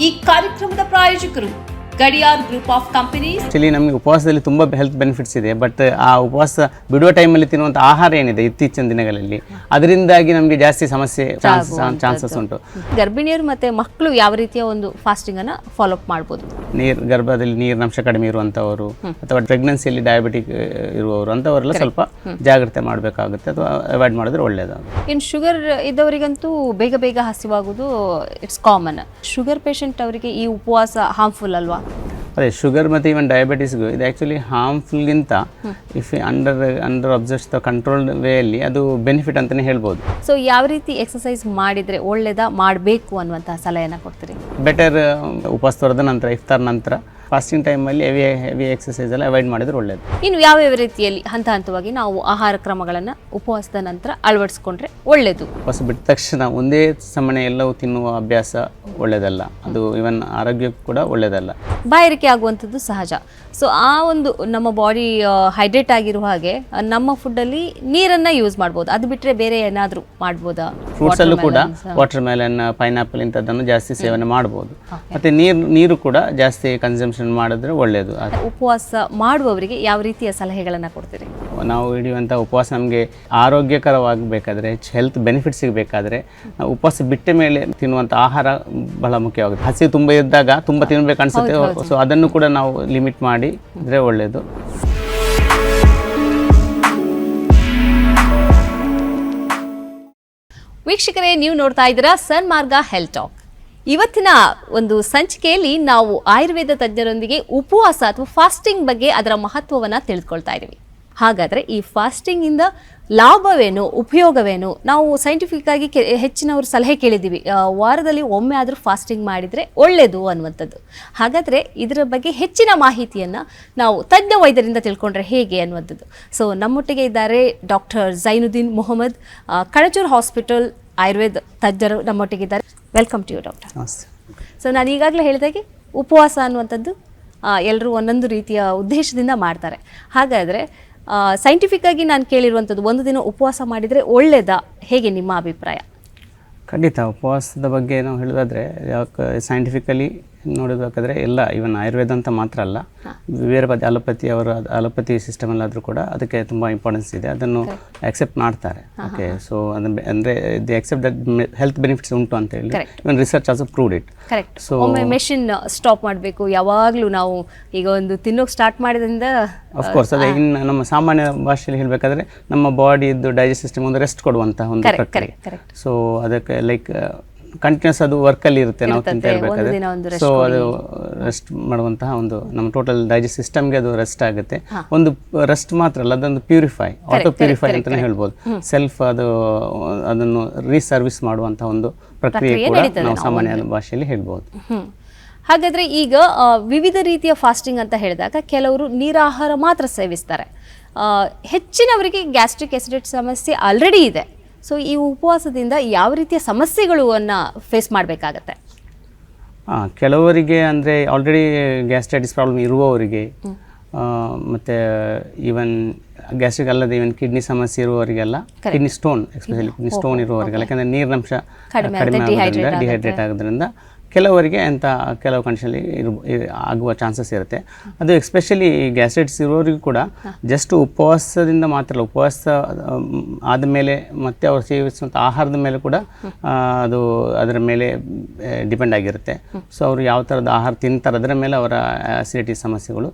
ಈ ಕಾರ್ಯಕ್ರಮದ ಪ್ರಾಯೋಜಕರು ಗಡಿಯಾರ್ ಗ್ರೂಪ್ ಆಫ್ ಕಂಪನೀಸ್. ನಮಗೆ ಉಪವಾಸದಲ್ಲಿ ತುಂಬ ಹೆಲ್ತ್ ಬೆನಿಫಿಟ್ಸ್ ಇದೆ ಬಟ್ ಆ ಉಪವಾಸ ಬಿಡುವ ಟೈಮಲ್ಲಿ ತಿನ್ನುವಂಥ ಆಹಾರ ಏನಿದೆ ಇತ್ತೀಚಿನ ದಿನಗಳಲ್ಲಿ ಅದರಿಂದಾಗಿ ನಮಗೆ ಜಾಸ್ತಿ ಸಮಸ್ಯೆ ಚಾನ್ಸಸ್ ಉಂಟು. ಗರ್ಭಿಣಿಯರು ಮತ್ತೆ ಮಕ್ಕಳು ಯಾವ ರೀತಿಯ ಒಂದು ಫಾಸ್ಟಿಂಗ್ ಅನ್ನ ಫಾಲೋ ಅಪ್ ಮಾಡ್ಬೋದು? ನೀರು ಗರ್ಭದಲ್ಲಿ ನೀರಿನಂಶ ಕಡಿಮೆ ಇರುವಂಥವರು ಅಥವಾ ಪ್ರೆಗ್ನೆನ್ಸಿಯಲ್ಲಿ ಡಯಾಬಿಟಿಕ್ ಇರುವವರು ಅಂಥವರೆಲ್ಲ ಸ್ವಲ್ಪ ಜಾಗ್ರತೆ ಮಾಡಬೇಕಾಗುತ್ತೆ ಅಥವಾ ಅವಾಯ್ಡ್ ಮಾಡಿದ್ರೆ ಒಳ್ಳೆಯದು ಇನ್ ಶುಗರ್ ಇದ್ದವರಿಗಂತೂ ಬೇಗ ಬೇಗ ಹಸಿವಾಗುವುದು ಇಟ್ಸ್ ಕಾಮನ್ ಶುಗರ್ ಪೇಷಂಟ್ ಅವರಿಗೆ ಈ ಉಪವಾಸ ಹಾರ್ಮ್ಫುಲ್ ಅಲ್ವಾ? ಅದೇ ಶುಗರ್ ಮತ್ತು ಈವನ್ ಡಯಾಬಿಟೀಸ್ಗೂ ಇದು actually ಹಾರ್ಮ್ಫುಲ್ಗಿಂತ if under under observes controlled ವೇಯಲ್ಲಿ ಅದು ಬೆನಿಫಿಟ್ ಅಂತಲೇ ಹೇಳ್ಬೋದು. ಸೊ ಯಾವ ರೀತಿ ಎಕ್ಸಸೈಸ್ ಮಾಡಿದರೆ ಒಳ್ಳೆಯದ ಮಾಡಬೇಕು ಅನ್ನುವಂತಹ ಸಲಹೆಯನ್ನು ಕೊಡ್ತೀರಿ? ಬೆಟರ್ ಉಪವಾಸ ನಂತರ ಇಫ್ತಾರ್ ನಂತರ ಫಾಸ್ಟಿಂಗ್ ಟೈಮಲ್ಲಿ ಹೆವಿ ಹೆವಿ ಎಕ್ಸಸೈಸ್ ಎಲ್ಲ ಅವಾಯ್ಡ್ ಮಾಡಿದ್ರೆ ಒಳ್ಳೆಯದು ಇನ್ನು ಯಾವ್ಯಾವ ರೀತಿಯಲ್ಲಿ ಹಂತ ಹಂತವಾಗಿ ನಾವು ಆಹಾರ ಕ್ರಮಗಳನ್ನು ಉಪವಾಸದ ನಂತರ ಅಳವಡಿಸ್ಕೊಂಡ್ರೆ ಒಳ್ಳೆಯದು ಉಪವಾಸ ಬಿಟ್ಟ ತಕ್ಷಣ ಒಂದೇ ಸಮನೆ ಎಲ್ಲವೂ ತಿನ್ನುವ ಅಭ್ಯಾಸ ಒಳ್ಳೆಯದಲ್ಲ ಅದು ಇವನ್ ಆರೋಗ್ಯಕ್ಕೂ ಕೂಡ ಒಳ್ಳೆಯದಲ್ಲ ಬಾಯಾರಿಕೆ ಆಗುವಂಥದ್ದು ಸಹಜ. ಸೊ ಆ ಒಂದು ನಮ್ಮ ಬಾಡಿ ಹೈಡ್ರೇಟ್ ಆಗಿರುವ ಹಾಗೆ ನಮ್ಮ ನಮ್ಮ ಫುಡ್ಡಲ್ಲಿ ನೀರನ್ನು ಯೂಸ್ ಮಾಡ್ಬೋದು. ಅದು ಬಿಟ್ಟರೆ ಬೇರೆ ಏನಾದರೂ ಮಾಡ್ಬೋದಾ? ಫ್ರೂಟ್ಸಲ್ಲೂ ಕೂಡ ವಾಟರ್ ಮೆಲನ್ ಪೈನಾಪಲ್ ಇಂಥದ್ದನ್ನು ಜಾಸ್ತಿ ಸೇವನೆ ಮಾಡ್ಬೋದು. ಮತ್ತು ನೀರು ನೀರು ಕೂಡ ಜಾಸ್ತಿ ಕನ್ಸಂಪ್ಷನ್ ಮಾಡಿದ್ರೆ ಒಳ್ಳೆಯದು ಉಪವಾಸ ಮಾಡುವವರಿಗೆ ಯಾವ ರೀತಿಯ ಸಲಹೆಗಳನ್ನು ಕೊಡ್ತೀರಿ? ನಾವು ಹಿಡಿಯುವಂಥ ಉಪವಾಸ ನಮಗೆ ಆರೋಗ್ಯಕರವಾಗಬೇಕಾದ್ರೆ ಹೆಲ್ತ್ ಬೆನಿಫಿಟ್ ಸಿಗಬೇಕಾದ್ರೆ ಉಪವಾಸ ಬಿಟ್ಟ ಮೇಲೆ ತಿನ್ನುವಂಥ ಆಹಾರ ಬಹಳ ಮುಖ್ಯವಾಗುತ್ತೆ. ಹಸಿ ತುಂಬ ಇದ್ದಾಗ ತುಂಬ ತಿನ್ಬೇಕು ಅನ್ಸುತ್ತೆ. ಸೊ ಅದನ್ನು ಕೂಡ ನಾವು ಲಿಮಿಟ್ ಮಾಡಿ ಇದ್ರೆ ಒಳ್ಳೆಯದು ವೀಕ್ಷಕರೇ, ನೀವು ನೋಡ್ತಾ ಇದ್ದೀರಾ ಸನ್ಮಾರ್ಗ ಹೆಲ್ತ್ ಟಾಕ್ ಇವತ್ತಿನ ಒಂದು ಸಂಚಿಕೆಯಲ್ಲಿ ನಾವು ಆಯುರ್ವೇದ ತಜ್ಞರೊಂದಿಗೆ ಉಪವಾಸ ಅಥವಾ ಫಾಸ್ಟಿಂಗ್ ಬಗ್ಗೆ ಅದರ ಮಹತ್ವವನ್ನು ತಿಳಿದುಕೊಳ್ತಾ ಇದ್ದೀವಿ. ಹಾಗಾದರೆ ಈ ಫಾಸ್ಟಿಂಗಿಂದ ಲಾಭವೇನು ಉಪಯೋಗವೇನು? ನಾವು ಸೈಂಟಿಫಿಕ್ ಆಗಿ ಹೆಚ್ಚಿನವರು ಸಲಹೆ ಕೇಳಿದ್ದೀವಿ. ವಾರದಲ್ಲಿ ಒಮ್ಮೆ ಆದರೂ ಫಾಸ್ಟಿಂಗ್ ಮಾಡಿದರೆ ಒಳ್ಳೆಯದು ಅನ್ನುವಂಥದ್ದು. ಹಾಗಾದರೆ ಇದರ ಬಗ್ಗೆ ಹೆಚ್ಚಿನ ಮಾಹಿತಿಯನ್ನು ನಾವು ತಜ್ಞ ವೈದ್ಯರಿಂದ ತಿಳ್ಕೊಂಡ್ರೆ ಹೇಗೆ ಅನ್ನುವಂಥದ್ದು. ಸೊ ನಮ್ಮೊಟ್ಟಿಗೆ ಇದ್ದಾರೆ ಡಾಕ್ಟರ್ ಜೈನುದ್ದೀನ್ ಮೊಹಮ್ಮದ್ ಆ, ಕಣಚೂರ್ ಹಾಸ್ಪಿಟಲ್ ಆಯುರ್ವೇದ ತಜ್ಞರು ನಮ್ಮೊಟ್ಟಿಗಿದ್ದಾರೆ ವೆಲ್ಕಮ್ ಟು ಯು ಡಾಕ್ಟರ್ ನಮಸ್ತೆ. ಸೊ ನಾನು ಈಗಾಗಲೇ ಹೇಳಿದಾಗೆ ಉಪವಾಸ ಅನ್ನುವಂಥದ್ದು ಎಲ್ಲರೂ ಒಂದೊಂದು ರೀತಿಯ ಉದ್ದೇಶದಿಂದ ಮಾಡ್ತಾರೆ. ಹಾಗಾದರೆ ಸೈಂಟಿಫಿಕ್ ಆಗಿ ನಾನು ಕೇಳಿರುವಂಥದ್ದು ಒಂದು ದಿನ ಉಪವಾಸ ಮಾಡಿದರೆ ಒಳ್ಳೆಯದಾ ಹೇಗೆ ನಿಮ್ಮ ಅಭಿಪ್ರಾಯ? ಖಂಡಿತ, ಉಪವಾಸದ ಬಗ್ಗೆ ನಾವು ಹೇಳೋದಾದರೆ, ಯಾಕೆ ಸೈಂಟಿಫಿಕಲಿ ನೋಡಬೇಕಾದ್ರೆ ಎಲ್ಲ ಇವನ್ ಆಯುರ್ವೇದ ಅಂತ ಮಾತ್ರ ಅಲ್ಲ ಬೇರೆ ಬದಿ ಅಲೋಪತಿ ಅವರ ಅಲೋಪತಿ ಸಿಸ್ಟಮ್ ಅಲ್ಲಾದರೂ ಕೂಡ ಅದಕ್ಕೆ ತುಂಬಾ ಇಂಪಾರ್ಟೆನ್ಸ್ ಇದೆ. ಅದನ್ನು ಆಕ್ಸೆಪ್ಟ್ ಮಾಡ್ತಾರೆ. ಓಕೆ ಸೊ ಅದನ್ನ ಅಂದರೆ the accept that health benefits ಉಂಟು ಅಂತ ಹೇಳಿ. Even research also proved it correct so ಒಮ್ಮೆ ಮೆಷಿನ್ ಸ್ಟಾಪ್ ಮಾಡಬೇಕು. ಯಾವಾಗಲೂ ನಾವು ಈಗ ಒಂದು ತಿನ್ನೋಕೆ ಸ್ಟಾರ್ಟ್ ಮಾಡಿದ್ರಿಂದ ಅಫ್ಕೋರ್ಸ್ ಅದೇ ಇನ್ನು ನಮ್ಮ ಸಾಮಾನ್ಯ ಭಾಷೆಯಲ್ಲಿ ಹೇಳಬೇಕಾದ್ರೆ ನಮ್ಮ ಬಾಡಿದು ಡೈಜೆಸ್ಟ್ ಸಿಸ್ಟಮ್ ಒಂದು ರೆಸ್ಟ್ ಕೊಡುವಂತಹ ಒಂದು ಪ್ರಕ್ರಿಯೆ. ಸೊ ಅದಕ್ಕೆ ಲೈಕ್ ಕಂಟಿನ್ಯೂಸ್ ಅದು ವರ್ಕಲ್ಲಿ ಇರುತ್ತೆ ನಾವು ತಿಂತಾ ಇರಬೇಕಾದ್ರೆ. ಸೊ ಅದು ರೆಸ್ಟ್ ಮಾಡುವಂತಹ ಒಂದು ನಮ್ಮ ಟೋಟಲ್ ಡೈಜೆಸ್ಟ್ ಸಿಸ್ಟಮ್ಗೆ ಅದು ರೆಸ್ಟ್ ಆಗುತ್ತೆ. ಒಂದು ರೆಸ್ಟ್ ಮಾತ್ರ ಅಲ್ಲ ಅದೊಂದು ಪ್ಯೂರಿಫೈ ಆಟೋ ಪ್ಯೂರಿಫೈ ಅಂತಲೇ ಹೇಳ್ಬೋದು. ಸೆಲ್ಫ್ ಅದು ಅದನ್ನು ರೀಸರ್ವಿಸ್ ಮಾಡುವಂತಹ ಒಂದು ಪ್ರಕ್ರಿಯೆ ಕೂಡ ನಾವು ಸಾಮಾನ್ಯ ಭಾಷೆಯಲ್ಲಿ ಹೇಳ್ಬೋದು. ಹಾಗಾದ್ರೆ ಈಗ ವಿವಿಧ ರೀತಿಯ ಫಾಸ್ಟಿಂಗ್ ಅಂತ ಹೇಳಿದಾಗ ಕೆಲವರು ನೀರಾಹಾರ ಮಾತ್ರ ಸೇವಿಸ್ತಾರೆ. ಹೆಚ್ಚಿನವರಿಗೆ ಗ್ಯಾಸ್ಟ್ರಿಕ್ ಎಸಿಡಿಟಿ ಸಮಸ್ಯೆ ಆಲ್ರೆಡಿ ಇದೆ. ಸೊ ಈ ಉಪವಾಸದಿಂದ ಯಾವ ರೀತಿಯ ಸಮಸ್ಯೆಗಳು ಅನ್ನ ಫೇಸ್ ಮಾಡಬೇಕಾಗತ್ತೆ? ಹಾಂ ಕೆಲವರಿಗೆ ಅಂದರೆ ಆಲ್ರೆಡಿ ಗ್ಯಾಸ್ಟ್ರೈಟಿಸ್ ಪ್ರಾಬ್ಲಮ್ ಇರುವವರಿಗೆ ಮತ್ತು ಈವನ್ ಗ್ಯಾಸ್ಟ್ರಿಕ್ ಅಲ್ಲದೆ ಈವನ್ ಕಿಡ್ನಿ ಸಮಸ್ಯೆ ಇರುವವರಿಗೆಲ್ಲ kidney stone especially kidney stone ಇರುವವರಿಗೆಲ್ಲ. ಯಾಕಂದರೆ ನೀರಿನಂಶ ಕಡಿಮೆ ಕಡಿಮೆ ಆಗೋದ್ರಿಂದ ಡಿಹೈಡ್ರೇಟ್ ಆಗೋದ್ರಿಂದ ಕೆಲವರಿಗೆ ಅಂತ ಕೆಲವು ಕಂಡೀಷನಲ್ಲಿ ಇರು ಆಗುವ ಚಾನ್ಸಸ್ ಇರುತ್ತೆ. ಅದು ಎಸ್ಪೆಷಲಿ ಗ್ಯಾಸ್ಟ್ರೈಟ್ಸ್ ಇರೋರಿಗೂ ಕೂಡ ಜಸ್ಟ್ ಉಪವಾಸದಿಂದ ಮಾತ್ರ ಅಲ್ಲ ಉಪವಾಸ ಆದಮೇಲೆ ಮತ್ತೆ ಅವರು ಸೇವಿಸುವಂಥ ಆಹಾರದ ಮೇಲೆ ಕೂಡ ಅದು ಅದರ ಮೇಲೆ ಡಿಪೆಂಡ್ ಆಗಿರುತ್ತೆ. ಸೊ ಅವರು ಯಾವ ಥರದ ಆಹಾರ ತಿಂತಾರೆ ಅದರ ಮೇಲೆ ಅವರ ಆಸಿಡಿಟಿ ಸಮಸ್ಯೆಗಳು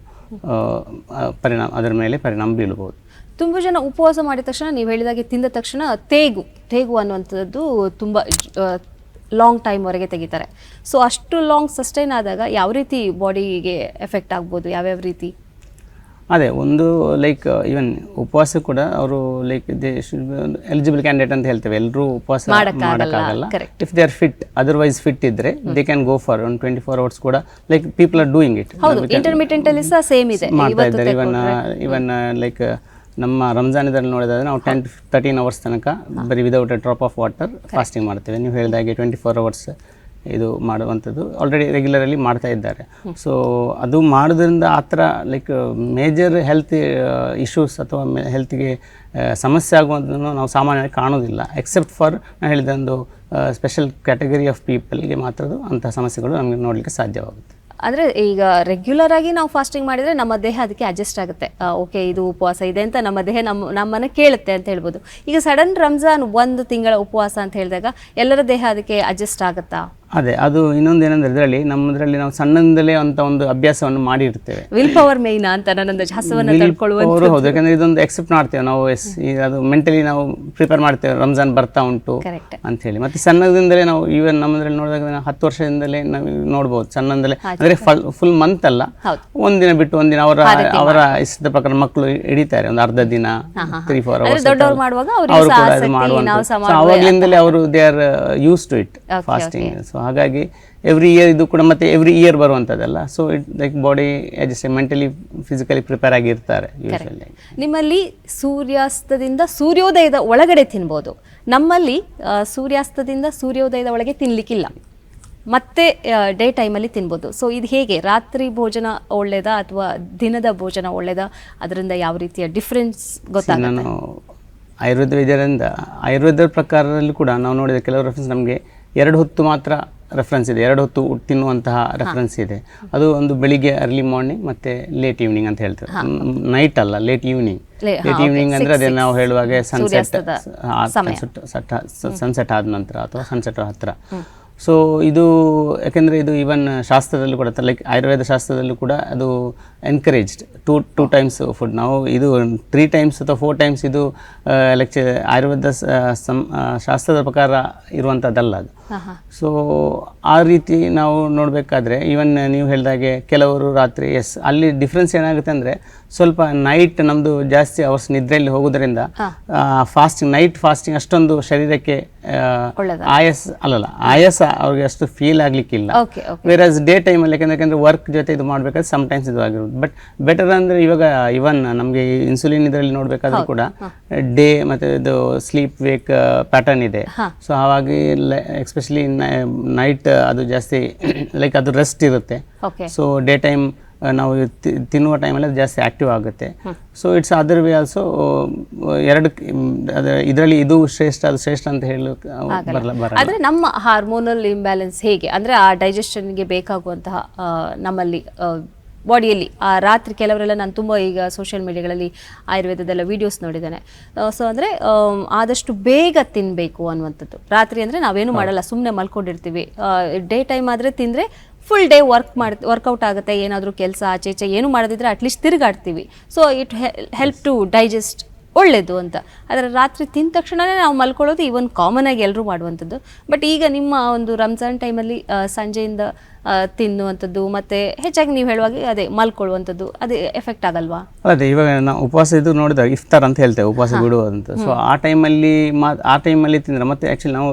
ಪರಿಣಾಮ ಅದರ ಮೇಲೆ ಪರಿಣಾಮ ಬೀಳಬಹುದು. ತುಂಬ ಜನ ಉಪವಾಸ ಮಾಡಿದ ತಕ್ಷಣ ನೀವು ಹೇಳಿದಾಗೆ ತಿಂದ ತಕ್ಷಣ ತೇಗು ತೇಗು ಅನ್ನುವಂಥದ್ದು ತುಂಬ ಲಾಂಗ್ ಟೈಮ್ವರೆಗೆ ತೆಗಿತಾರೆ. ಸೊ ಅಷ್ಟು ಲಾಂಗ್ ಸಸ್ಟೈನ್ ಆದಾಗ ಯಾವ ರೀತಿ ಬಾಡಿಗೆ ಎಫೆಕ್ಟ್ ಆಗ್ಬೋದು? ಯಾವ್ಯಾವ ರೀತಿ? ಅದೇ ಒಂದು ಲೈಕ್ ಈವನ್ ಉಪವಾಸ ಕೂಡ ಅವರು ಲೈಕ್ ದೇ ಎಲಿಜಿಬಲ್ ಕ್ಯಾಂಡಿಡೇಟ್ ಅಂತ ಹೇಳ್ತೇವೆ. ಎಲ್ಲರೂ ಉಪವಾಸ ಮಾಡೋಕ್ಕಾಗಲ್ಲ. If they are fit otherwise fit ಇದ್ರೆ they can go for one twenty four hours ಕೂಡ like people are doing it intermittent ಅಲ್ಲಿ ಸಹ ಸೇಮ್ ಇದೆ. ಮಾಡ್ತಾ ಇದ್ದಾರೆ. ಇವನ್ ಇವನ್ ಲೈಕ್ ನಮ್ಮ ರಂಜಾನದಲ್ಲಿ ನೋಡಿದ್ರೆ ನಾವು ಟೆನ್ ತರ್ಟೀನ್ ಅವರ್ಸ್ ತನಕ ಬರೀ without a drop of water fasting ಮಾಡ್ತೇವೆ. ನೀವು ಹೇಳಿದಾಗೆ ಟ್ವೆಂಟಿ ಫೋರ್ ಅವರ್ಸ್ ಇದು ಮಾಡುವಂಥದ್ದು ಆಲ್ರೆಡಿ ರೆಗ್ಯುಲರಲ್ಲಿ ಮಾಡ್ತಾ ಇದ್ದಾರೆ. ಸೊ ಅದು ಮಾಡೋದ್ರಿಂದ ಆ ಥರ ಲೈಕ್ ಮೇಜರ್ ಹೆಲ್ತ್ ಇಶ್ಯೂಸ್ ಅಥವಾ ಹೆಲ್ತ್ಗೆ ಸಮಸ್ಯೆ ಆಗುವಂಥದ್ದನ್ನು ನಾವು ಸಾಮಾನ್ಯವಾಗಿ ಕಾಣೋದಿಲ್ಲ ಎಕ್ಸೆಪ್ಟ್ ಫಾರ್ ನಾನು ಹೇಳಿದ ಒಂದು ಸ್ಪೆಷಲ್ ಕ್ಯಾಟಗರಿ ಆಫ್ ಪೀಪಲ್ಗೆ ಮಾತ್ರ ಅದು ಅಂತಹ ಸಮಸ್ಯೆಗಳು ನಮಗೆ ನೋಡಲಿಕ್ಕೆ ಸಾಧ್ಯವಾಗುತ್ತೆ. ಅಂದರೆ ಈಗ ರೆಗ್ಯುಲರ್ ಆಗಿ ನಾವು ಫಾಸ್ಟಿಂಗ್ ಮಾಡಿದರೆ ನಮ್ಮ ದೇಹ ಅದಕ್ಕೆ ಅಡ್ಜಸ್ಟ್ ಆಗುತ್ತೆ. ಓಕೆ ಇದು ಉಪವಾಸ ಇದೆ ಅಂತ ನಮ್ಮ ದೇಹ ನಮ್ಮ ನಮ್ಮನ್ನು ಕೇಳುತ್ತೆ ಅಂತ ಹೇಳ್ಬೋದು. ಈಗ ಸಡನ್ ರಂಜಾನ್ ಒಂದು ತಿಂಗಳ ಉಪವಾಸ ಅಂತ ಹೇಳಿದಾಗ ಎಲ್ಲರ ದೇಹ ಅದಕ್ಕೆ ಅಡ್ಜಸ್ಟ್ ಆಗುತ್ತಾ? ಅದೇ ಅದು ಇನ್ನೊಂದು ಏನಂದ್ರೆ ಇದರಲ್ಲಿ ನಮ್ಮದ್ರಲ್ಲಿ ನಾವು ಸಣ್ಣದಿಂದಲೇ ಅಂತ ಒಂದು ಅಭ್ಯಾಸವನ್ನು ಮಾಡಿರ್ತೇವೆ ವಿಲ್ ಪವರ್ ಮೇನ್ ಅಂತ ನನ್ನೊಂದು ಅವರು ಹೌದು ಯಾಕಂದ್ರೆ ಇದೊಂದು ಎಕ್ಸೆಪ್ಟ್ ಮಾಡ್ತೇವೆ ನಾವು ಎಸ್ ಅದು ಮೆಂಟಲಿ ನಾವು ಪ್ರಿಪೇರ್ ಮಾಡ್ತೇವೆ ರಂಜಾನ್ ಬರ್ತಾ ಉಂಟು ಅಂತ ಹೇಳಿ. ಮತ್ತೆ ಸಣ್ಣದಿಂದಲೇ ನಾವು ಈವನ್ ನಮ್ಮದ್ರಲ್ಲಿ ನೋಡಿದಾಗ ನಾವು ಹತ್ತು ವರ್ಷದಿಂದಲೇ ನಾವು ನೋಡ್ಬೋದು ಸಣ್ಣದಿಂದಲೇ ಅಂದ್ರೆ ಫುಲ್ ಮಂತ್ ಅಲ್ಲ. ಒಂದಿನ ಬಿಟ್ಟು ಒಂದಿನ ಅವರ ಅವರ ಇಷ್ಟದ ಪ್ರಕಾರ ಮಕ್ಕಳು ಹಿಡಿತಾರೆ ಒಂದು ಅರ್ಧ ದಿನ ತ್ರೀ ಫೋರ್ ಅವರ್ಸ್ ಅವರು ಕೂಡ ಅದು ಮಾಡುವಂತ So ಅವರು they are use to it fasting so ಹಾಗಾಗಿ ಎವ್ರಿ ಇಯರ್ ಇದು ಕೂಡ ಮತ್ತೆ every year ಬರುವಂಥದ್ದಲ್ಲ so it like body adjust mentally physically prepare ಆಗಿರ್ತಾರೆ ಯೂಶಲಿ ನಿಮ್ಮಲ್ಲಿ ಸೂರ್ಯಾಸ್ತದಿಂದ ಸೂರ್ಯೋದಯದ ಒಳಗಡೆ ತಿನ್ಬೋದು. ನಮ್ಮಲ್ಲಿ ಸೂರ್ಯಾಸ್ತದಿಂದ ಸೂರ್ಯೋದಯದ ಒಳಗೆ ತಿನ್ಲಿಕ್ಕಿಲ್ಲ. ಮತ್ತೆ ಡೇ ಟೈಮಲ್ಲಿ ತಿನ್ಬೋದು. ಸೊ ಇದು ಹೇಗೆ? ರಾತ್ರಿ ಭೋಜನ ಒಳ್ಳೇದಾ ಅಥವಾ ದಿನದ ಭೋಜನ ಒಳ್ಳೇದಾ? ಅದರಿಂದ ಯಾವ ರೀತಿಯ ಡಿಫ್ರೆನ್ಸ್ ಗೊತ್ತಾಗ ನಾನು ಆಯುರ್ವೇದ ವೈದ್ಯರಿಂದ ಆಯುರ್ವೇದ ಪ್ರಕಾರದಲ್ಲಿ ಕೂಡ ನಾವು ನೋಡಿದ ಕೆಲವು ರೆಫರೆನ್ಸ್ ನಮಗೆ ಎರಡು ಹೊತ್ತು ಮಾತ್ರ ರೆಫರೆನ್ಸ್ ಇದೆ. ಎರಡು ಹೊತ್ತು ತಿನ್ನುವಂತಹ ರೆಫರೆನ್ಸ್ ಇದೆ. ಅದು ಒಂದು ಬೆಳಿಗ್ಗೆ ಅರ್ಲಿ ಮಾರ್ನಿಂಗ್ ಮತ್ತೆ ಲೇಟ್ ಈವ್ನಿಂಗ್ ಅಂತ ಹೇಳ್ತಾರೆ. ನೈಟ್ ಅಲ್ಲ ಲೇಟ್ ಈವ್ನಿಂಗ್ ಲೇಟ್. ಈವ್ನಿಂಗ್ ಅಂದ್ರೆ ಅದೇ ನಾವು ಹೇಳುವಾಗ ಸನ್ಸೆಟ್ ಸನ್ಸೆಟ್ ಆದ ನಂತರ ಅಥವಾ ಸನ್ಸೆಟ್ ಹತ್ರ. ಸೊ ಇದು ಯಾಕೆಂದರೆ ಇದು ಈವನ್ ಶಾಸ್ತ್ರದಲ್ಲೂ ಕೂಡ ಲೈಕ್ ಆಯುರ್ವೇದ ಶಾಸ್ತ್ರದಲ್ಲೂ ಕೂಡ ಅದು encouraged two two times food ನಾವು ಇದು ತ್ರೀ ಟೈಮ್ಸ್ ಅಥವಾ ಫೋರ್ ಟೈಮ್ಸ್ ಇದು ಲೆಕ್ಚರ್ ಆಯುರ್ವೇದ ಸಂ- ಶಾಸ್ತ್ರದ ಪ್ರಕಾರ ಇರುವಂಥದ್ದಲ್ಲ ಅದು. ಸೊ ಆ ರೀತಿ ನಾವು ನೋಡಬೇಕಾದ್ರೆ ಈವನ್ ನೀವು ಹೇಳಿದಾಗೆ ಕೆಲವರು ರಾತ್ರಿ ಎಸ್ ಅಲ್ಲಿ ಡಿಫ್ರೆನ್ಸ್ ಏನಾಗುತ್ತೆ ಅಂದರೆ ಸ್ವಲ್ಪ ನೈಟ್ ನಮ್ಮದು ಜಾಸ್ತಿ ಅವರ್ಸ್ ನಿದ್ರೆಯಲ್ಲಿ ಹೋಗೋದ್ರಿಂದ ಫಾಸ್ಟಿಂಗ್ ನೈಟ್ ಫಾಸ್ಟಿಂಗ್ ಅಷ್ಟೊಂದು ಶರೀರಕ್ಕೆ ಆಯಸ್ ಅಲ್ಲಲ್ಲ ಆಯಾಸ ಅವ್ರಿಗೆ ಅಷ್ಟು ಫೀಲ್ ಆಗಲಿಕ್ಕಿಲ್ಲ. ವೇರಾಸ್ ಡೇ ಟೈಮಲ್ಲಿ ಯಾಕಂದ್ರೆ ಯಾಕಂದ್ರೆ ವರ್ಕ್ ಜೊತೆ ಇದು ಮಾಡಬೇಕಾದ್ರೆ ಟೈಮ್ಸ್ ಇದು ಆಗಿರೋದು. ಬಟ್ ಬೆಟರ್ ಅಂದರೆ ಇವಾಗ ಇವನ್ ನಮಗೆ ಇನ್ಸುಲಿನ್ ಇದರಲ್ಲಿ ನೋಡಬೇಕಾದ್ರೂ ಕೂಡ ಡೇ ಮತ್ತು ಇದು ಸ್ಲೀಪ್ ವೇಕ್ ಪ್ಯಾಟರ್ನ್ ಇದೆ. ಸೊ ಹಾಗಾಗಿ ಎಸ್ಪೆಷಲಿ ನೈಟ್ ಅದು ಜಾಸ್ತಿ ಲೈಕ್ ಅದು ರೆಸ್ಟ್ ಇರುತ್ತೆ. ಸೊ ಡೇ ಟೈಮ್ ನಾವು ತಿನ್ನುವ ಟೈಮಲ್ಲಿ ಅದು ಜಾಸ್ತಿ ಆಕ್ಟಿವ್ ಆಗುತ್ತೆ. So it's other way also ಎರಡು ಇದರಲ್ಲಿ ಇದು ಶ್ರೇಷ್ಠ ಅದು ಶ್ರೇಷ್ಠ ಅಂತ ಹೇಳಿ ಬರಲ್ಲ ಬರಲ್ಲ. ಆದರೆ ನಮ್ಮ ಹಾರ್ಮೋನಲ್ ಇಂಬ್ಯಾಲೆನ್ಸ್ ಹೇಗೆ? ಅಂದರೆ ಆ ಡೈಜೆಷನ್ಗೆ ಬೇಕಾಗುವಂತಹ ನಮ್ಮಲ್ಲಿ ಬಾಡಿಯಲ್ಲಿ. ಆ ರಾತ್ರಿ ಕೆಲವರೆಲ್ಲ ನಾನು ತುಂಬ ಈಗ ಸೋಷಿಯಲ್ ಮೀಡಿಯಾಗಳಲ್ಲಿ ಆಯುರ್ವೇದದೆಲ್ಲ ವೀಡಿಯೋಸ್ ನೋಡಿದ್ದೇನೆ. ಸೊ ಅಂದರೆ ಆದಷ್ಟು ಬೇಗ ತಿನ್ನಬೇಕು ಅನ್ನುವಂಥದ್ದು. ರಾತ್ರಿ ಅಂದರೆ ನಾವೇನು ಮಾಡಲ್ಲ ಸುಮ್ಮನೆ ಮಲ್ಕೊಂಡಿರ್ತೀವಿ. ಡೇ ಟೈಮ್ ಆದರೆ ತಿಂದರೆ ಫುಲ್ ಡೇ ವರ್ಕ್ ಮಾಡ್ ವರ್ಕೌಟ್ ಆಗುತ್ತೆ ಏನಾದರೂ ಕೆಲಸ ಆಚೆ ಈಚೆ ಏನು ಮಾಡದಿದ್ರೆ at least ತಿರುಗಾಡ್ತೀವಿ. So it help to digest ಒಳ್ಳೆಯದು ಅಂತ. ಆದರೆ ರಾತ್ರಿ ತಿಂದ ತಕ್ಷಣವೇ ನಾವು ಮಲ್ಕೊಳ್ಳೋದು ಈವನ್ ಕಾಮನ್ ಆಗಿ ಎಲ್ಲರೂ ಮಾಡುವಂಥದ್ದು. ಬಟ್ ಈಗ ನಿಮ್ಮ ಒಂದು ರಂಜಾನ್ ಟೈಮಲ್ಲಿ ಸಂಜೆಯಿಂದ ತಿನ್ನುವಂಥದ್ದು ಮತ್ತು ಹೆಚ್ಚಾಗಿ ನೀವು ಹೇಳುವಾಗ ಅದೇ ಮಲ್ಕೊಳ್ಳುವಂಥದ್ದು ಅದೇ ಎಫೆಕ್ಟ್ ಆಗಲ್ವಾ? ಅದೇ ಇವಾಗ ನಾವು ಉಪವಾಸ ಇದು ನೋಡಿದಾಗ ಇಫ್ತಾರ್ ಅಂತ ಹೇಳ್ತೇವೆ ಉಪವಾಸ ಬಿಡುವಂತ. ಸೊ ಆ ಟೈಮಲ್ಲಿ ಮಾ ಆ ಟೈಮಲ್ಲಿ ತಿಂದ್ರೆ ಮತ್ತೆ ಆ್ಯಕ್ಚುಲಿ ನಾವು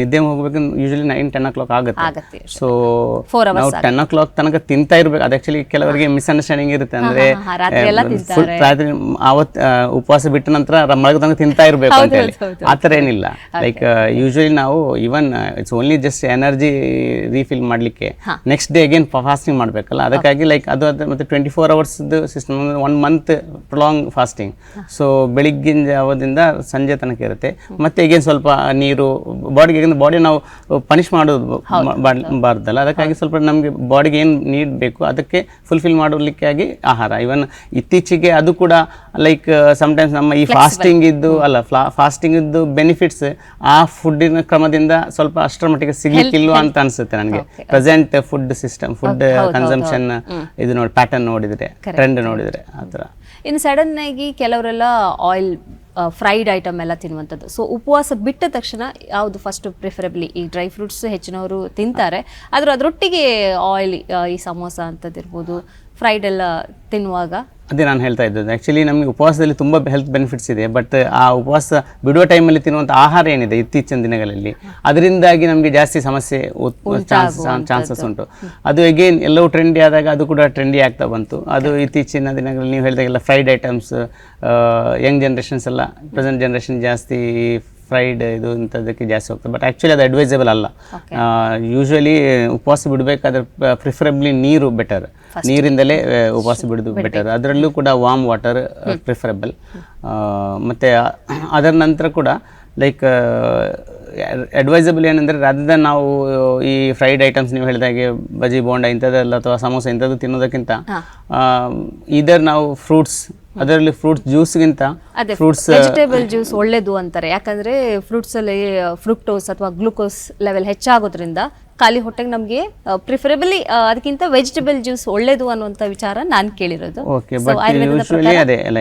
ನಿದ್ದೆ ಹೋಗ್ಬೇಕು usually nine ten o'clock ಆಗುತ್ತೆ ಸೊ ಫೋರ್ ನಾವು ಟೆನ್ ಓ ಕ್ಲಾಕ್ ತನಕ ತಿಂತಾ ಇರ್ಬೇಕು. ಅದು ಆ್ಯಕ್ಚುಲಿ ಕೆಲವರಿಗೆ ಮಿಸ್ಅಂಡರ್ಸ್ಟ್ಯಾಂಡಿಂಗ್ ಇರುತ್ತೆ ಅಂದ್ರೆ ಹಾ, ರಾತ್ರಿ ಆವತ್ತು ಉಪವಾಸ ಬಿಟ್ಟ ನಂತರ ಮಳೆಗೆ ತನಕ ತಿಂತಾ ಇರಬೇಕು ಅಂತ ಹೇಳಿ. ಆ ಥರ ಏನಿಲ್ಲ. ಲೈಕ್ ಯೂಶಲಿ ನಾವು even it's only just energy refill ಮಾಡಲಿಕ್ಕೆ ನೆಕ್ಸ್ಟ್ ಡೇ ಅಗೇನ್ ಫಾಸ್ಟಿಂಗ್ ಮಾಡಬೇಕಲ್ಲ? ಅದಕ್ಕಾಗಿ ಲೈಕ್ ಅದು ಅದು ಮತ್ತೆ twenty four ಅವರ್ಸ್ದು system one month prolong fasting so ಬೆಳಿಗ್ಗಿನ ಜಾವದಿಂದ ಸಂಜೆ ತನಕ ಇರುತ್ತೆ. ಮತ್ತೆ ಅಗೇನ್ ಸ್ವಲ್ಪ ನೀರು ಬಾಡಿಗೆ ಬಾಡಿ ನಾವು ಪನಿಷ್ ಮಾಡೋದು ಬಾರ್ದಲ್ಲ. ಅದಕ್ಕಾಗಿ ಸ್ವಲ್ಪ ನಮಗೆ ಬಾಡಿಗೆ ಏನು ನೀಡ್ ಬೇಕು ಅದಕ್ಕೆ ಫುಲ್ಫಿಲ್ ಮಾಡಲಿಕ್ಕಾಗಿ ಆಹಾರ. ಇವನ್ ಇತ್ತೀಚೆಗೆ ಅದು ಕೂಡ ಲೈಕ್ ಸಮಟೈಮ್ಸ್ ನಮ್ಮ ಈ ಫಾಸ್ಟಿಂಗ್ ಇದ್ದು ಅಲ್ಲ ಫಾಸ್ಟಿಂಗ್ ಇದ್ದು ಬೆನಿಫಿಟ್ಸ್ ಆ ಫುಡ್ಡಿನ ಕ್ರಮದಿಂದ ಸ್ವಲ್ಪ ಅಷ್ಟರ ಮಟ್ಟಿಗೆ ಸಿಗ್ಲಿಕ್ಕಿಲ್ವ ಅಂತ ಅನ್ಸುತ್ತೆ ನನಗೆ. Present food system food consumption ಇದು ನೋಡಿ ಪ್ಯಾಟರ್ನ್ ನೋಡಿದ್ರೆ ಟ್ರೆಂಡ್ ನೋಡಿದ್ರೆ ಆ ಥರ. ಇನ್ನು ಸಡನ್ ಆಗಿ ಕೆಲವರೆಲ್ಲ ಆಯಿಲ್ ಫ್ರೈಡ್ ಐಟಮ್ ಎಲ್ಲ ತಿನ್ನುವಂಥದ್ದು. ಸೊ ಉಪವಾಸ ಬಿಟ್ಟ ತಕ್ಷಣ ಯಾವುದು ಫಸ್ಟ್ ಪ್ರಿಫರೆಬ್ಲಿ ಈ ಡ್ರೈ ಫ್ರೂಟ್ಸ್ ಹೆಚ್ಚಿನವರು ತಿಂತಾರೆ. ಆದರೂ ಅದರೊಟ್ಟಿಗೆ ಆಯಿಲ್ ಈ ಸಮೋಸ ಅಂಥದ್ದಿರ್ಬೋದು ಫ್ರೈಡ್ ಎಲ್ಲ ತಿನ್ನುವಾಗ? ಅದೇ ನಾನು ಹೇಳ್ತಾ ಇದ್ದದ್ದು. ಆ್ಯಕ್ಚುಲಿ ನಮಗೆ ಉಪವಾಸದಲ್ಲಿ ತುಂಬ ಹೆಲ್ತ್ ಬೆನಿಫಿಟ್ಸ್ ಇದೆ ಬಟ್ ಆ ಉಪವಾಸ ಬಿಡುವ ಟೈಮಲ್ಲಿ ತಿನ್ನುವಂಥ ಆಹಾರ ಏನಿದೆ ಇತ್ತೀಚಿನ ದಿನಗಳಲ್ಲಿ ಅದರಿಂದಾಗಿ ನಮಗೆ ಜಾಸ್ತಿ ಸಮಸ್ಯೆ ಚಾನ್ಸಸ್ ಉಂಟು. ಅದು ಎಗೇನ್ ಎಲ್ಲವೂ ಟ್ರೆಂಡಿ ಆದಾಗ ಅದು ಕೂಡ ಟ್ರೆಂಡಿ ಆಗ್ತಾ ಬಂತು. ಅದು ಇತ್ತೀಚಿನ ದಿನಗಳಲ್ಲಿ ನೀವು ಹೇಳಿದಾಗೆಲ್ಲ ಫ್ರೈಡ್ ಐಟಮ್ಸ್ ಯಂಗ್ ಜನ್ರೇಷನ್ಸ್ ಎಲ್ಲ ಪ್ರೆಸೆಂಟ್ ಜನ್ರೇಷನ್ ಜಾಸ್ತಿ ಫ್ರೈಡ್ ಇದು ಇಂಥದ್ದಕ್ಕೆ ಜಾಸ್ತಿ ಹೋಗ್ತದೆ. ಬಟ್ ಆ್ಯಕ್ಚುಲಿ ಅದು ಅಡ್ವೈಸಬಲ್ ಅಲ್ಲ. ಯೂಶ್ವಲಿ ಉಪವಾಸ ಬಿಡಬೇಕಾದ್ರೆ ಪ್ರಿಫರೆಬ್ಲಿ ನೀರು ಬೆಟರ್ ನೀರಿಂದಲೇ ಉಪವಾಸ ಬಿಡೋದು ಬೆಟರ್ ಅದರಲ್ಲೂ ಕೂಡ ವಾಮ್ ವಾಟರ್ ಪ್ರಿಫರೆಬಲ್ ಮತ್ತು ಅದರ ನಂತರ ಕೂಡ ಲೈಕ್ ಅಡ್ವೈಸಬಲ್ ಏನಂದರೆ ರಾದರ್ ನಾವು ಈ ಫ್ರೈಡ್ ಐಟಮ್ಸ್ ನೀವು ಹೇಳಿದಾಗೆ ಬಜಿ ಬೋಂಡ ಇಂಥದ್ದೆಲ್ಲ ಅಥವಾ ಸಮೋಸ ಇಂಥದ್ದು ತಿನ್ನೋದಕ್ಕಿಂತ ಇದರ್ ನಾವು ಫ್ರೂಟ್ಸ್ ಅದರಲ್ಲಿ ಫ್ರೂಟ್ಸ್ ಜ್ಯೂಸ್ಗಿಂತ ಅದೇ ಫ್ರೂಟ್ಸ್ ವೆಜಿಟೇಬಲ್ ಜ್ಯೂಸ್ ಒಳ್ಳೇದು ಅಂತಾರೆ. ಯಾಕಂದ್ರೆ ಫ್ರೂಟ್ಸ್ ಅಲ್ಲಿ ಫ್ರೂಕ್ಟೋಸ್ ಅಥವಾ ಗ್ಲೂಕೋಸ್ ಲೆವೆಲ್ ಹೆಚ್ಚಾಗೋದ್ರಿಂದ ಖಾಲಿ ಹೊಟ್ಟೆಗೆ ನಮಗೆ ಪ್ರಿಫರೇಬಲಿ ಅದಕ್ಕಿಂತ ವೆಜಿಟೇಬಲ್ ಜ್ಯೂಸ್ ಒಳ್ಳೇದು ಅನ್ನುವಂತ ವಿಚಾರ ನಾನು ಕೇಳಿರೋದು. ಓಕೆ ಬಟ್ ಯೂಶ್ವಲಿ ಅದೇ ಅಲ್ಲ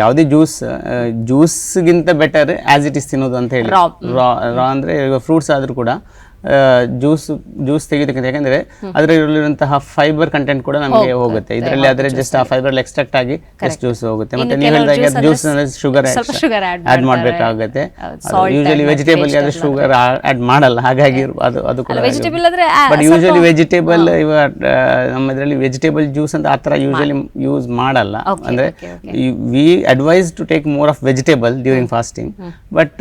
ಯಾವುದೇ ಜ್ಯೂಸ್ ಜ್ಯೂಸ್ಗಿಂತ ಬೆಟರ್ ಆಸ್ ಇಟ್ ಇಸ್ ತಿನ್ನೋದು ಅಂತ ಹೇಳಿ. ರಾ ರಾ ಅಂದರೆ ಈಗ ಫ್ರೂಟ್ಸ್ ಆದರೂ ಕೂಡ ಜ್ಯೂಸ್ ಜ್ಯೂಸ್ ತೆಗೆಯೋದಕ್ಕಿಂತ ಯಾಕಂದ್ರೆ ಅದರಲ್ಲಿರುವಂತಹ ಫೈಬರ್ ಕಂಟೆಂಟ್ ಕೂಡ ನಮಗೆ ಹೋಗುತ್ತೆ. ಇದರಲ್ಲಿ ಆದರೆ ಜಸ್ಟ್ ಆ ಫೈಬರ್ ಎಕ್ಸ್ಟ್ರಾಕ್ಟ್ ಆಗಿ ಜಸ್ಟ್ ಜ್ಯೂಸ್ ಹೋಗುತ್ತೆ. ಮತ್ತೆ ನೀವು ಹೇಳಿದಾಗ ಜ್ಯೂಸ್ ಶುಗರ್ ಆಡ್. ಮಾಡಬೇಕಾಗುತ್ತೆ. ಯೂಶಲಿ ಮಾಡಿ, ವೆಜಿಟೇಬಲ್ಗೆ ಅದು ಶುಗರ್ ಆಡ್ ಮಾಡಲ್ಲ. ಹಾಗಾಗಿ ಅದು ಅದು ಕೂಡ ವೆಜಿಟೇಬಲ್ ಆದ್ರೆ ಬಟ್ ಯೂಶಲಿ ವೆಜಿಟೇಬಲ್ ಇವ ನಮ್ಮ ಇದರಲ್ಲಿ ವೆಜಿಟೇಬಲ್ ಜ್ಯೂಸ್ ಅಂತ ಆ ಥರ ಯೂಶಲಿ ಯೂಸ್ ಮಾಡಲ್ಲ. ಅಂದ್ರೆ ಅಂದರೆ we advise to take more of vegetable during fasting but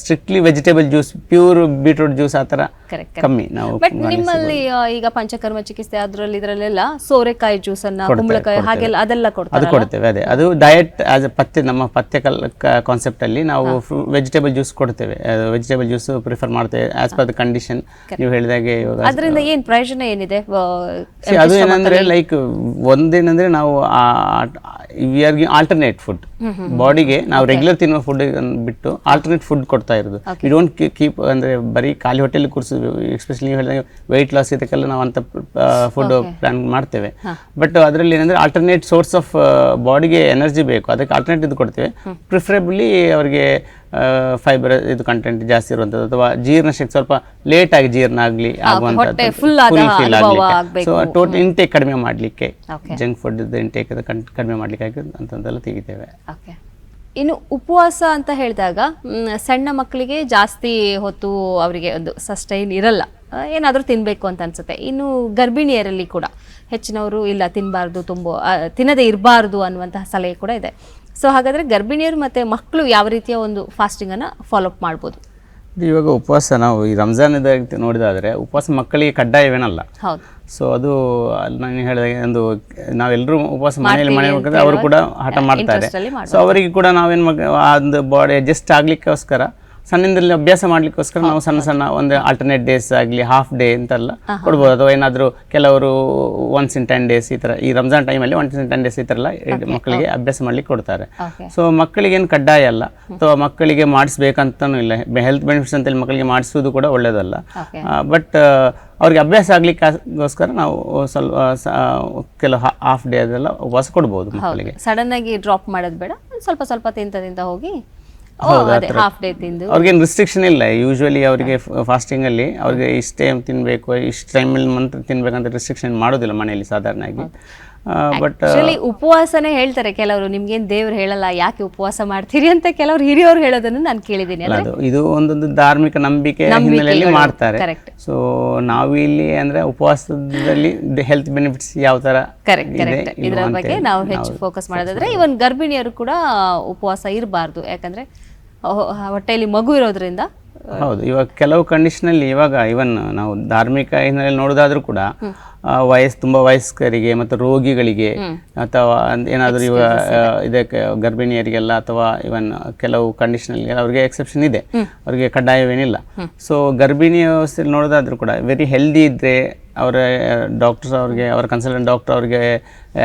strictly vegetable juice pure beetroot juice ಆ ಥರ Correct, ಕಮ್ಮಿ ನಾವು ಬಟ್ ನಿಮ್ಮಲ್ಲಿ ಈಗ ಪಂಚಕರ್ಮ ಚಿಕಿತ್ಸೆ ಅದ್ರಲ್ಲಿ ಇದರಲ್ಲೆಲ್ಲ ಸೋರೆಕಾಯಿ ಜ್ಯೂಸ್ ಅನ್ನ ಕುಂಬಳಕಾಯಿ ಹಾಗೆಲ್ಲ ಅದೆಲ್ಲ ಅದು ಕೊಡ್ತೇವೆ ಅದೇ. ಅದು ಡಯಟ್ ಆಸ್ ಅ ಪಥ್ಯ ನಮ್ಮ ಪಥ್ಯ ಕಲ್ ಕಾನ್ಸೆಪ್ಟ್ ಅಲ್ಲಿ ನಾವು ವೆಜಿಟೇಬಲ್ ಜ್ಯೂಸ್ ಕೊಡ್ತೇವೆ. ವೆಜಿಟೇಬಲ್ ಜ್ಯೂಸ್ ಪ್ರಿಫರ್ ಮಾಡ್ತೇವೆ ಆಸ್ ಪರ್ ದ ಕಂಡೀಷನ್ ನೀವು ಹೇಳಿದಾಗೆ ಇವಾಗ. ಅದರಿಂದ ಏನ್ ಪ್ರಯೋಜನ ಏನಿದೆ? ಅದು ಏನಂದ್ರೆ ಲೈಕ್ ಒಂದೇನಂದ್ರೆ ನಾವು ವಿ ಆರ್ ಆಲ್ಟರ್ನೇಟ್ ಫುಡ್ ಬಾಡಿಗೆ ನಾವು ರೆಗ್ಯುಲರ್ ತಿನ್ನುವ ಫುಡ್ ಬಿಟ್ಟು ಆಲ್ಟರ್ನೇಟ್ ಫುಡ್ ಕೊಡ್ತಾ ಇರೋದು. ವಿ ಡೋಂಟ್ ಕೀಪ್ ಅಂದ್ರೆ ಬರೀ ಖಾಲಿ ಹೊಟ್ಟೆಲಿ ಕೂರಿಸೋದು ಎಸ್ಪೆಷಲಿ ನೀವು ಹೇಳಿದಂಗೆ ವೆಯ್ಟ್ ಲಾಸ್ ಇದಕ್ಕೆಲ್ಲ ನಾವು ಅಂತ ಫುಡ್ ಪ್ಲಾನ್ ಮಾಡ್ತೇವೆ. ಬಟ್ ಅದರಲ್ಲಿ ಏನಂದ್ರೆ ಆಲ್ಟರ್ನೇಟ್ ಸೋರ್ಸ್ ಆಫ್ ಬಾಡಿಗೆ ಎನರ್ಜಿ ಬೇಕು. ಅದಕ್ಕೆ ಆಲ್ಟರ್ನೇಟ್ ಇದು ಕೊಡ್ತೇವೆ. ಪ್ರಿಫರೇಬ್ಲಿ ಅವರಿಗೆ ಫೈಬರ್ ಇದು ಕಂಟೆಂಟ್ ಜಾಸ್ತಿ ಇರುವಂಥದ್ದು. ಅಥವಾ ಜೀರ್ಣಶಕ್ತಿ ಸ್ವಲ್ಪ ಲೇಟ್ ಆಗಿ ಜೀರ್ಣ ಆಗಲಿ ಆಗುವಂತದ್ದು ಅನುಭವ ಸೊ ಟೋಟಲ್ ಇಂಟೇಕ್ ಕಡಿಮೆ ಮಾಡಲಿಕ್ಕೆ. ಜಂಕ್ ಫುಡ್ ಇಂಟೇಕ್ ಕಡಿಮೆ ಮಾಡಲಿಕ್ಕೆ ಅಂತಂದೆಲ್ಲ ತೆಗಿತೇವೆ ಇನ್ನು ಉಪವಾಸ ಅಂತ ಹೇಳಿದಾಗ ಸಣ್ಣ ಮಕ್ಕಳಿಗೆ ಜಾಸ್ತಿ ಹೊತ್ತು ಅವರಿಗೆ ಒಂದು ಸಸ್ಟೈನ್ ಇರಲ್ಲ. ಏನಾದರೂ ತಿನ್ನಬೇಕು ಅಂತ ಅನ್ಸುತ್ತೆ. ಇನ್ನು ಗರ್ಭಿಣಿಯರಲ್ಲಿ ಕೂಡ ಹೆಚ್ಚಿನವರು ಇಲ್ಲ ತಿನ್ನಬಾರ್ದು ತುಂಬ ತಿನ್ನದೇ ಇರಬಾರ್ದು ಅನ್ನುವಂತಹ ಸಲಹೆ ಕೂಡ ಇದೆ. ಸೊ ಹಾಗಾದರೆ ಗರ್ಭಿಣಿಯರು ಮತ್ತು ಮಕ್ಕಳು ಯಾವ ರೀತಿಯ ಒಂದು ಫಾಸ್ಟಿಂಗನ್ನು ಫಾಲೋಅಪ್ ಫಾಲೋ ಅಪ್ ಮಾಡ್ಬೋದು? ಇವಾಗ ಉಪವಾಸ ನಾವು ಈ ರಂಜಾನ್ ನೋಡಿದಾದ್ರೆ ಉಪವಾಸ ಮಕ್ಕಳಿಗೆ ಕಡ್ಡಾಯವೇನಲ್ಲ. ಸೊ ಅದು ಅಲ್ಲಿ ನಾನು ಹೇಳಿದಾಗ ಒಂದು ನಾವೆಲ್ಲರೂ ಉಪವಾಸ ಮನೆಯಲ್ಲಿ ಮನೆ ಅವರು ಕೂಡ ಹಠ ಮಾಡ್ತಾರೆ. ಸೊ ಅವರಿಗೆ ಕೂಡ ನಾವೇನು ಒಂದು ಬಾಡಿ ಅಡ್ಜಸ್ಟ್ ಆಗ್ಲಿಕ್ಕೋಸ್ಕರ ಸಣ್ಣಿಂದಲೇ ಅಭ್ಯಾಸ ಮಾಡ್ಲಿಕ್ಕೋಸ್ಕರ ನಾವು ಸಣ್ಣ ಸಣ್ಣ ಒಂದು ಆಲ್ಟರ್ನೇಟ್ ಡೇಸ್ ಆಗಲಿ ಹಾಫ್ ಡೇ ಅಂತೆಲ್ಲ ಕೊಡ್ಬೋದು. ಅಥವಾ ಏನಾದರೂ ಕೆಲವರು ಒನ್ಸ್ ಇನ್ ಟೆನ್ ಡೇಸ್ ಈ ಥರ ಈ ರಂಜಾನ್ ಟೈಮಲ್ಲಿ ಒನ್ಸ್ ಇನ್ ಟೆನ್ ಡೇಸ್ ಈ ಥರ ಎಲ್ಲ ಮಕ್ಕಳಿಗೆ ಅಭ್ಯಾಸ ಮಾಡ್ಲಿಕ್ಕೆ ಕೊಡ್ತಾರೆ. ಸೊ ಮಕ್ಕಳಿಗೇನು ಕಡ್ಡಾಯ ಅಲ್ಲ. ಅಥವಾ ಮಕ್ಕಳಿಗೆ ಮಾಡಿಸ್ಬೇಕಂತನೂ ಇಲ್ಲ. ಹೆಲ್ತ್ ಬೆನಿಫಿಟ್ಸ್ ಅಂತೇಳಿ ಮಕ್ಕಳಿಗೆ ಮಾಡಿಸೋದು ಕೂಡ ಒಳ್ಳೆಯದಲ್ಲ ಬಟ್ ಅವ್ರಿಗೆ ಅಭ್ಯಾಸ ಆಗ್ಲಿಕ್ಕೋಸ್ಕರ ನಾವು ಸ್ವಲ್ಪ ಕೆಲವು ಹಾಫ್ ಡೇ ಅದೆಲ್ಲ ಉಪವಾಸ ಕೊಡ್ಬೋದು ಮಕ್ಕಳಿಗೆ. ಸಡನ್ ಆಗಿ ಡ್ರಾಪ್ ಮಾಡೋದು ಬೇಡ. ಸ್ವಲ್ಪ ಸ್ವಲ್ಪ ತಿಂತ ತಿಂತ ಹೋಗಿ ಹಾಫ್ ಡೇ ತಿಂದು. ಅವ್ರಿಗೇನು ರಿಸ್ಟ್ರಿಕ್ಷನ್ ಇಲ್ಲ. ಯೂಶ್ವಲಿ ಅವರಿಗೆ ಫಾಸ್ಟಿಂಗ್ ಅಲ್ಲಿ ಅವ್ರಿಗೆ ಇಷ್ಟೇ ತಿನ್ಬೇಕು ಇಷ್ಟು ಟೈಮ್ ಮಂತ್ರ ತಿನ್ಬೇಕಂತ ರಿಸ್ಟ್ರಿಕ್ಷನ್ ಮಾಡೋದಿಲ್ಲ ಮನೆಯಲ್ಲಿ ಸಾಧಾರಣವಾಗಿ ಬಟ್ ಆಕ್ಚುಲಿ ಉಪವಾಸನೇ ಹೇಳ್ತಾರೆ ಕೆಲವರು ನಿಮ್ಗೇನ್ ದೇವ್ರು ಹೇಳಲ್ಲ ಯಾಕೆ ಉಪವಾಸ ಮಾಡ್ತೀರಿ ಅಂತ ಕೆಲವರು ಹಿರಿಯವರು ಹೇಳೋದನ್ನು ನಾನು ಕೇಳಿದ್ದೀನಿ ಅದು ಇದು ಒಂದೊಂದು ಧಾರ್ಮಿಕ ನಂಬಿಕೆ ಹಿನ್ನೆಲೆಯಲ್ಲಿ ಮಾಡ್ತಾರೆ. ಸೊ ನಾವು ಇಲ್ಲಿ ಅಂದ್ರೆ ಉಪವಾಸದಲ್ಲಿ ಹೆಲ್ತ್ ಬೆನಿಫಿಟ್ಸ್ ಯಾವ ತರ ಕರೆಕ್ಟ್ ಕರೆಕ್ಟ್ ಇದರ ಬಗ್ಗೆ ನಾವು ಹೆಚ್ಚು ಫೋಕಸ್ ಮಾಡೋದಾದ್ರೆ ಇವನ್ ಗರ್ಭಿಣಿಯರು ಕೂಡ ಉಪವಾಸ ಇರಬಾರ್ದು. ಯಾಕಂದ್ರೆ ಹೊಟ್ಟೆಯಲ್ಲಿ ಮಗು ಇರೋದ್ರಿಂದ ಹೌದು ಇವಾಗ ಕೆಲವು ಕಂಡೀಷನಲ್ಲಿ ಇವಾಗ ಇವನ್ ನಾವು ಧಾರ್ಮಿಕ ಹಿನ್ನೆಲೆಯಲ್ಲಿ ನೋಡೋದಾದ್ರೂ ಕೂಡ ವಯಸ್ಸು ತುಂಬಾ ವಯಸ್ಕರಿಗೆ ಮತ್ತು ರೋಗಿಗಳಿಗೆ ಅಥವಾ ಏನಾದರೂ ಇವ ಆ, ಇದಕ್ಕೆ ಗರ್ಭಿಣಿಯರಿಗೆಲ್ಲ ಅಥವಾ ಇವನ್ ಕೆಲವು ಕಂಡೀಷನಲ್ಲಿ ಅವ್ರಿಗೆ ಎಕ್ಸೆಪ್ಷನ್ ಇದೆ. ಅವರಿಗೆ ಕಡ್ಡಾಯವೇನಿಲ್ಲ. ಸೊ ಗರ್ಭಿಣಿ ವ್ಯವಸ್ಥೆಯಲ್ಲಿ ನೋಡೋದಾದ್ರೂ ಕೂಡ ವೆರಿ ಹೆಲ್ದಿ ಇದ್ರೆ ಅವರ ಡಾಕ್ಟರ್ಸ್ ಅವ್ರಿಗೆ ಅವರ ಕನ್ಸಲ್ಟೆಂಟ್ ಡಾಕ್ಟರ್ ಅವ್ರಿಗೆ